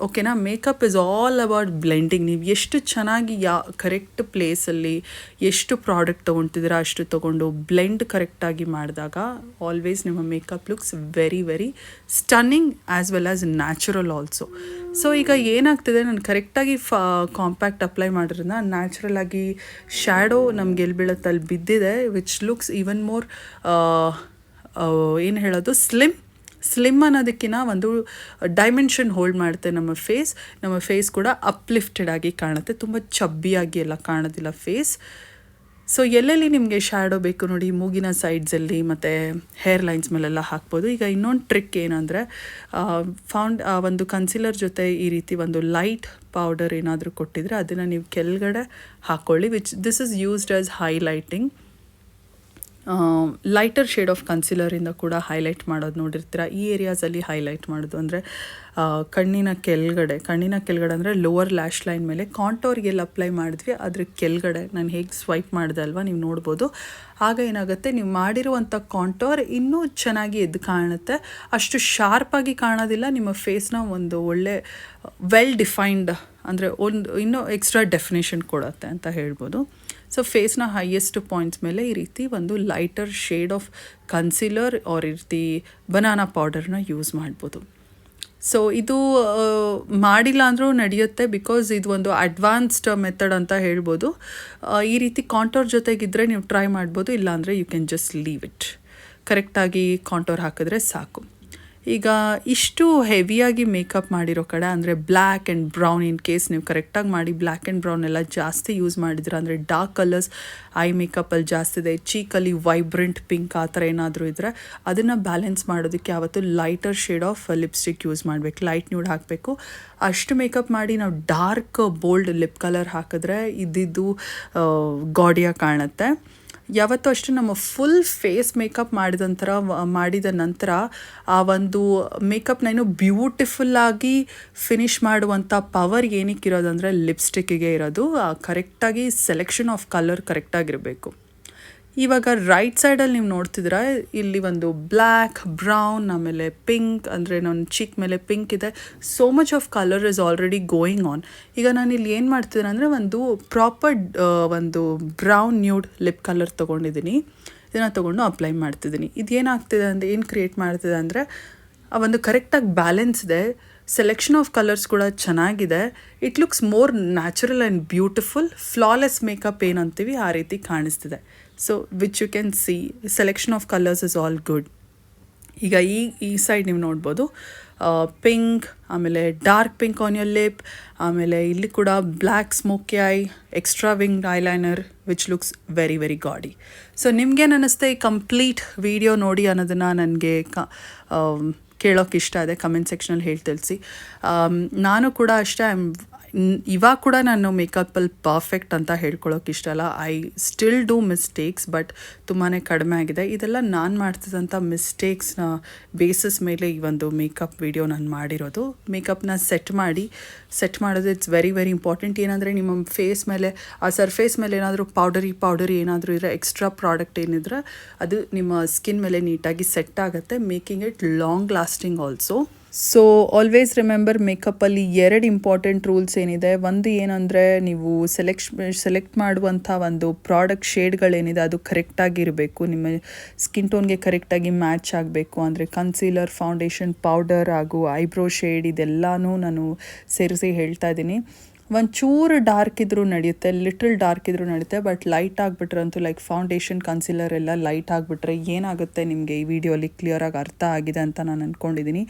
ಓಕೆನಾ makeup is all about blending ನೀವು ಎಷ್ಟು ಚೆನ್ನಾಗಿ ಯಾ ಕರೆಕ್ಟ್ ಪ್ಲೇಸಲ್ಲಿ ಎಷ್ಟು ಪ್ರಾಡಕ್ಟ್ ತೊಗೊಳ್ತಿದ್ದೀರಾ ಅಷ್ಟು ತೊಗೊಂಡು ಬ್ಲೆಂಡ್ ಕರೆಕ್ಟಾಗಿ ಮಾಡಿದಾಗ ಆಲ್ವೇಸ್ ನಿಮ್ಮ makeup looks very very stunning as well as natural also so ಈಗ ಏನಾಗ್ತಿದೆ? ನಾನು ಕರೆಕ್ಟಾಗಿ ಫ ಕಾಂಪ್ಯಾಕ್ಟ್ ಅಪ್ಲೈ ಮಾಡಿರೋದ್ರಿಂದ ನ್ಯಾಚುರಲ್ ಆಗಿ ಶ್ಯಾಡೋ ನಮ್ಗೆ ಎಲ್ಲಿ ಬೀಳುತ್ತೆ? ಅಲ್ಲಿ ಬಿದ್ದಿದೆ ವಿಚ್ ಲುಕ್ಸ್ ಈವನ್ ಮೋರ್ ಏನು ಹೇಳೋದು? ಸ್ಲಿಮ್ ಸ್ಲಿಮ್ ಅನ್ನೋದಕ್ಕಿಂತ ಒಂದು ಡೈಮೆನ್ಷನ್ ಹೋಲ್ಡ್ ಮಾಡುತ್ತೆ ನಮ್ಮ ಫೇಸ್ ನಮ್ಮ ಫೇಸ್ ಕೂಡ ಅಪ್ಲಿಫ್ಟೆಡ್ ಆಗಿ ಕಾಣುತ್ತೆ. ತುಂಬ ಚಬ್ಬಿಯಾಗಿ ಎಲ್ಲ ಕಾಣೋದಿಲ್ಲ ಫೇಸ್ ಸೊ ಎಲ್ಲೆಲ್ಲಿ ನಿಮಗೆ ಶ್ಯಾಡೋ ಬೇಕು ನೋಡಿ, ಮೂಗಿನ ಸೈಡ್ಸಲ್ಲಿ ಮತ್ತು ಹೇರ್ ಲೈನ್ಸ್ ಮೇಲೆಲ್ಲ ಹಾಕ್ಬೋದು. ಈಗ ಇನ್ನೊಂದು ಟ್ರಿಕ್ ಏನಂದರೆ ಫೌಂಡ್ ಒಂದು ಕನ್ಸಿಲರ್ ಜೊತೆ ಈ ರೀತಿ ಒಂದು ಲೈಟ್ ಪೌಡರ್ ಏನಾದರೂ ಕೊಟ್ಟಿದ್ರೆ ಅದನ್ನು ನೀವು ಕೆಳಗಡೆ ಹಾಕ್ಕೊಳ್ಳಿ which this is used as highlighting lighter shade of ಕನ್ಸಿಲರಿಂದ ಕೂಡ ಹೈಲೈಟ್ ಮಾಡೋದು ನೋಡಿರ್ತೀರ? ಈ ಏರಿಯಾಸಲ್ಲಿ ಹೈಲೈಟ್ ಮಾಡೋದು ಅಂದರೆ ಕಣ್ಣಿನ ಕೆಳಗಡೆ ಕಣ್ಣಿನ ಕೆಳಗಡೆ ಅಂದರೆ ಲೋವರ್ ಲ್ಯಾಶ್ ಲೈನ್ ಮೇಲೆ ಕಾಂಟೋರ್ಗೆಲ್ಲ ಅಪ್ಲೈ ಮಾಡಿದ್ವಿ. ಅದ್ರ ಕೆಳಗಡೆ ನಾನು ಹೇಗೆ ಸ್ವೈಪ್ ಮಾಡಿದೆ ಅಲ್ವಾ ನೀವು ನೋಡ್ಬೋದು. ಆಗ ಏನಾಗುತ್ತೆ, ನೀವು ಮಾಡಿರುವಂಥ ಕಾಂಟೋರ್ ಇನ್ನೂ ಚೆನ್ನಾಗಿ ಎದ್ದು ಕಾಣುತ್ತೆ. ಅಷ್ಟು ಶಾರ್ಪಾಗಿ ಕಾಣೋದಿಲ್ಲ. ನಿಮ್ಮ ಫೇಸ್ನ ಒಂದು ಒಳ್ಳೆ ವೆಲ್ ಡಿಫೈನ್ಡ್ ಅಂದರೆ ಒಂದು ಇನ್ನೂ ಎಕ್ಸ್ಟ್ರಾ ಡೆಫಿನೇಷನ್ ಕೊಡುತ್ತೆ ಅಂತ ಹೇಳ್ಬೋದು. ಸೊ ಫೇಸ್ನ ಹೈಯೆಸ್ಟ್ ಪಾಯಿಂಟ್ಸ್ ಮೇಲೆ ಈ ರೀತಿ ಒಂದು lighter shade of concealer or ಈ ರೀತಿ ಬನಾನಾ ಪೌಡರ್ನ ಯೂಸ್ ಮಾಡ್ಬೋದು ಸೊ ಇದು ಮಾಡಿಲ್ಲ ಅಂದರೂ ನಡೆಯುತ್ತೆ ಬಿಕಾಸ್ ಇದು ಒಂದು ಅಡ್ವಾನ್ಸ್ಡ್ ಮೆಥಡ್ ಅಂತ ಹೇಳ್ಬೋದು ಈ ರೀತಿ ಕಾಂಟೋರ್ ಜೊತೆಗಿದ್ದರೆ ನೀವು ಟ್ರೈ ಮಾಡ್ಬೋದು ಇಲ್ಲಾಂದರೆ you can just leave it ಕರೆಕ್ಟಾಗಿ ಕಾಂಟೋರ್ ಹಾಕಿದ್ರೆ ಸಾಕು ಈಗ ಇಷ್ಟು ಹೆವಿಯಾಗಿ ಮೇಕಪ್ ಮಾಡಿರೋ ಕಡೆ ಅಂದರೆ black and brown in case ನೀವು ಕರೆಕ್ಟಾಗಿ ಮಾಡಿ ಬ್ಲ್ಯಾಕ್ ಆ್ಯಂಡ್ ಬ್ರೌನ್ ಎಲ್ಲ ಜಾಸ್ತಿ ಯೂಸ್ ಮಾಡಿದ್ರೆ ಅಂದರೆ ಡಾರ್ಕ್ ಕಲರ್ಸ್ ಐ ಮೇಕಪ್ಪಲ್ಲಿ ಜಾಸ್ತಿ ಇದೆ, ಚೀಕಲ್ಲಿ ವೈಬ್ರೆಂಟ್ ಪಿಂಕ್ ಆ ಥರ ಏನಾದರೂ ಇದ್ದರೆ ಅದನ್ನು ಬ್ಯಾಲೆನ್ಸ್ ಮಾಡೋದಕ್ಕೆ ಯಾವತ್ತೂ lighter shade of lipstick use ಮಾಡಬೇಕು. ಲೈಟ್ ನ್ಯೂಡ್ ಹಾಕಬೇಕು. ಅಷ್ಟು ಮೇಕಪ್ ಮಾಡಿ ನಾವು ಡಾರ್ಕ್ ಬೋಲ್ಡ್ ಲಿಪ್ ಕಲರ್ ಹಾಕಿದ್ರೆ ಇದ್ದಿದ್ದು ಗಾಡಿಯಾಗಿ ಕಾಣುತ್ತೆ. ಯಾವತ್ತೂ ಅಷ್ಟು ನಮ್ಮ ಫುಲ್ ಫೇಸ್ ಮೇಕಪ್ ಮಾಡಿದ ನಂತರ ಮಾಡಿದ ನಂತರ ಆ ಒಂದು ಮೇಕಪ್ನ ಏನು ಬ್ಯೂಟಿಫುಲ್ಲಾಗಿ ಫಿನಿಶ್ ಮಾಡುವಂಥ ಪವರ್ ಏನಕ್ಕಿರೋದಂದರೆ ಲಿಪ್ಸ್ಟಿಕ್ಕಿಗೆ ಇರೋದು. ಕರೆಕ್ಟಾಗಿ ಸೆಲೆಕ್ಷನ್ ಆಫ್ ಕಲರ್ ಕರೆಕ್ಟಾಗಿರಬೇಕು ಇವಾಗ ರೈಟ್ ಸೈಡಲ್ಲಿ ನೀವು ನೋಡ್ತಿದ್ದೀರಾ, ಇಲ್ಲಿ ಒಂದು ಬ್ಲ್ಯಾಕ್ ಬ್ರೌನ್ ಆಮೇಲೆ ಪಿಂಕ್ ಅಂದರೆ ನನ್ನ ಚಿಕ್ ಮೇಲೆ ಪಿಂಕ್ ಇದೆ. So much of colour is already going on ಈಗ ನಾನು ಇಲ್ಲಿ ಏನು ಮಾಡ್ತಿದ್ದೀನಿ ಅಂದರೆ ಒಂದು ಪ್ರಾಪರ್ ಒಂದು ಬ್ರೌನ್ ನ್ಯೂಡ್ ಲಿಪ್ ಕಲರ್ ತೊಗೊಂಡಿದ್ದೀನಿ. ಇದನ್ನು ತೊಗೊಂಡು ಅಪ್ಲೈ ಮಾಡ್ತಿದ್ದೀನಿ. ಇದೇನಾಗ್ತಿದೆ ಅಂದರೆ, ಏನು ಕ್ರಿಯೇಟ್ ಮಾಡ್ತಿದೆ ಅಂದರೆ, ಆ ಒಂದು ಕರೆಕ್ಟಾಗಿ ಬ್ಯಾಲೆನ್ಸ್ ಇದೆ. ಸೆಲೆಕ್ಷನ್ ಆಫ್ ಕಲರ್ಸ್ ಕೂಡ ಚೆನ್ನಾಗಿದೆ. It looks more natural and beautiful flawless makeup ಏನಂತೀವಿ ಆ ರೀತಿ ಕಾಣಿಸ್ತಿದೆ. So which you can see selection of colours is all good ಈಗ ಈ ಈ ಸೈಡ್ ನೀವು ನೋಡ್ಬೋದು. ಪಿಂಕ್ ಆಮೇಲೆ dark pink on your lip ಆಮೇಲೆ ಇಲ್ಲಿ ಕೂಡ black smoky eye extra wing eyeliner which looks very very gaudy so ನಿಮ್ಗೇನು ಅನ್ನಿಸ್ತೆ ಈ ಕಂಪ್ಲೀಟ್ ವಿಡಿಯೋ ನೋಡಿ ಅನ್ನೋದನ್ನು ನನಗೆ ಕ ಕೇಳೋಕೆ ಇಷ್ಟ ಇದೆ. ಕಮೆಂಟ್ ಸೆಕ್ಷನಲ್ಲಿ ಹೇಳಿ ತಿಳಿಸಿ. ನಾನು ಕೂಡ ಅಷ್ಟೇ ಐ ಆಮ್ ಇವಾಗ ಕೂಡ ನಾನು ಮೇಕಪ್ಪಲ್ಲಿ ಪರ್ಫೆಕ್ಟ್ ಅಂತ ಹೇಳ್ಕೊಳ್ಳೋಕೆ ಇಷ್ಟ ಅಲ್ಲ. I still do mistakes but ತುಂಬಾ ಕಡಿಮೆ ಆಗಿದೆ. ಇದೆಲ್ಲ ನಾನು ಮಾಡ್ತಿದ್ದಂಥ ಮಿಸ್ಟೇಕ್ಸ್ನ ಬೇಸಿಸ್ ಮೇಲೆ ಈ ಒಂದು ಮೇಕಪ್ ವಿಡಿಯೋ ನಾನು ಮಾಡಿರೋದು. ಮೇಕಪ್ನ ಸೆಟ್ ಮಾಡಿ ಸೆಟ್ ಮಾಡೋದು ಇಟ್ಸ್ ವೆರಿ ವೆರಿ ಇಂಪಾರ್ಟೆಂಟ್ ಏನಂದರೆ ನಿಮ್ಮ ಫೇಸ್ ಮೇಲೆ, ಆ ಸರ್ಫೇಸ್ ಮೇಲೆ ಏನಾದರೂ ಪೌಡರಿ ಪೌಡರಿ ಏನಾದರೂ ಇದ್ರೆ ಎಕ್ಸ್ಟ್ರಾ ಪ್ರಾಡಕ್ಟ್ ಏನಿದ್ರೆ ಅದು ನಿಮ್ಮ ಸ್ಕಿನ್ ಮೇಲೆ ನೀಟಾಗಿ ಸೆಟ್ ಆಗುತ್ತೆ making it long lasting also so always remember ಮೇಕಪ್ಪಲ್ಲಿ ಎರಡು ಇಂಪಾರ್ಟೆಂಟ್ ರೂಲ್ಸ್ ಏನಿದೆ. ಒಂದು ಏನಂದರೆ, ನೀವು ಸೆಲೆಕ್ಷ್ ಸೆಲೆಕ್ಟ್ ಮಾಡುವಂಥ ಒಂದು ಪ್ರಾಡಕ್ಟ್ ಶೇಡ್ಗಳೇನಿದೆ ಅದು ಕರೆಕ್ಟಾಗಿರಬೇಕು ನಿಮ್ಮ ಸ್ಕಿನ್ ಟೋನ್ಗೆ ಕರೆಕ್ಟಾಗಿ ಮ್ಯಾಚ್ ಆಗಬೇಕು. ಅಂದರೆ ಕನ್ಸೀಲರ್ ಫೌಂಡೇಶನ್ ಪೌಡರ್ ಹಾಗೂ ಐಬ್ರೋ ಶೇಡ್ ಇದೆಲ್ಲನೂ ನಾನು ಸೇರಿಸಿ ಹೇಳ್ತಾ ಇದ್ದೀನಿ. ಒಂಚೂರು ಡಾರ್ಕ್ ಇದ್ರೂ ನಡೆಯುತ್ತೆ ಲಿಟಲ್ ಡಾರ್ಕ್ ಇದ್ರೂ ನಡೆಯುತ್ತೆ ಬಟ್ ಲೈಟ್ ಆಗಿಬಿಟ್ರೆ ಅಂತೂ ಲೈಕ್ ಫೌಂಡೇಶನ್ ಕನ್ಸಿಲರ್ ಎಲ್ಲ ಲೈಟ್ ಆಗಿಬಿಟ್ರೆ ಏನಾಗುತ್ತೆ ನಿಮಗೆ ಈ ವಿಡಿಯೋಲಿ ಕ್ಲಿಯರಾಗಿ ಅರ್ಥ ಆಗಿದೆ ಅಂತ ನಾನು ಅಂದ್ಕೊಂಡಿದ್ದೀನಿ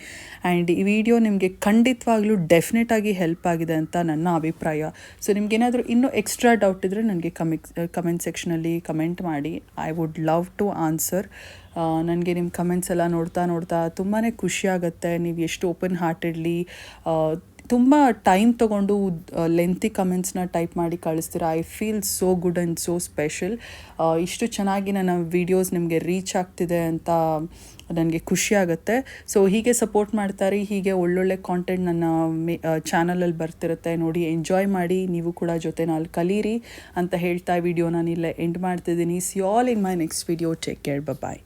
ಆ್ಯಂಡ್ ಈ ವಿಡಿಯೋ ನಿಮಗೆ ಖಂಡಿತವಾಗ್ಲೂ ಡೆಫಿನೆಟ್ ಆಗಿ ಹೆಲ್ಪ್ ಆಗಿದೆ ಅಂತ ನನ್ನ ಅಭಿಪ್ರಾಯ. ಸೊ ನಿಮ್ಗೇನಾದರೂ ಇನ್ನೂ ಎಕ್ಸ್ಟ್ರಾ ಡೌಟ್ ಇದ್ದರೆ ನನಗೆ ಕಮಿಕ್ ಕಮೆಂಟ್ ಸೆಕ್ಷನಲ್ಲಿ ಕಮೆಂಟ್ ಮಾಡಿ. I would love to answer ನನಗೆ ನಿಮ್ಮ ಕಮೆಂಟ್ಸ್ ಎಲ್ಲ ನೋಡ್ತಾ ನೋಡ್ತಾ ತುಂಬಾ ಖುಷಿಯಾಗುತ್ತೆ ನೀವು ಎಷ್ಟು ಓಪನ್ ಹಾರ್ಟೆಡ್ಲಿ ತುಂಬ ಟೈಮ್ ತೊಗೊಂಡು ಲೆಂತಿ ಕಮೆಂಟ್ಸ್ನ ಟೈಪ್ ಮಾಡಿ ಕಳಿಸ್ತೀರ. I feel so good and so special ಇಷ್ಟು ಚೆನ್ನಾಗಿ ನನ್ನ ವೀಡಿಯೋಸ್ ನಿಮಗೆ ರೀಚ್ ಆಗ್ತಿದೆ ಅಂತ ನನಗೆ ಖುಷಿ ಆಗುತ್ತೆ. ಸೊ ಹೀಗೆ ಸಪೋರ್ಟ್ ಮಾಡ್ತಾರೆ, ಹೀಗೆ ಒಳ್ಳೊಳ್ಳೆ ಕಾಂಟೆಂಟ್ ನನ್ನ ಮೇ ಚಾನಲಲ್ಲಿ ಬರ್ತಿರುತ್ತೆ. ನೋಡಿ ಎಂಜಾಯ್ ಮಾಡಿ, ನೀವು ಕೂಡ ಜೊತೆ ಜೊತೆನಲ್ಲಿ ಕಲೀರಿ ಅಂತ ಹೇಳ್ತಾ ವಿಡಿಯೋ ನಾನು ಇಲ್ಲೇ ಎಂಡ್ ಮಾಡ್ತಿದ್ದೀನಿ. See all in my next video take care bye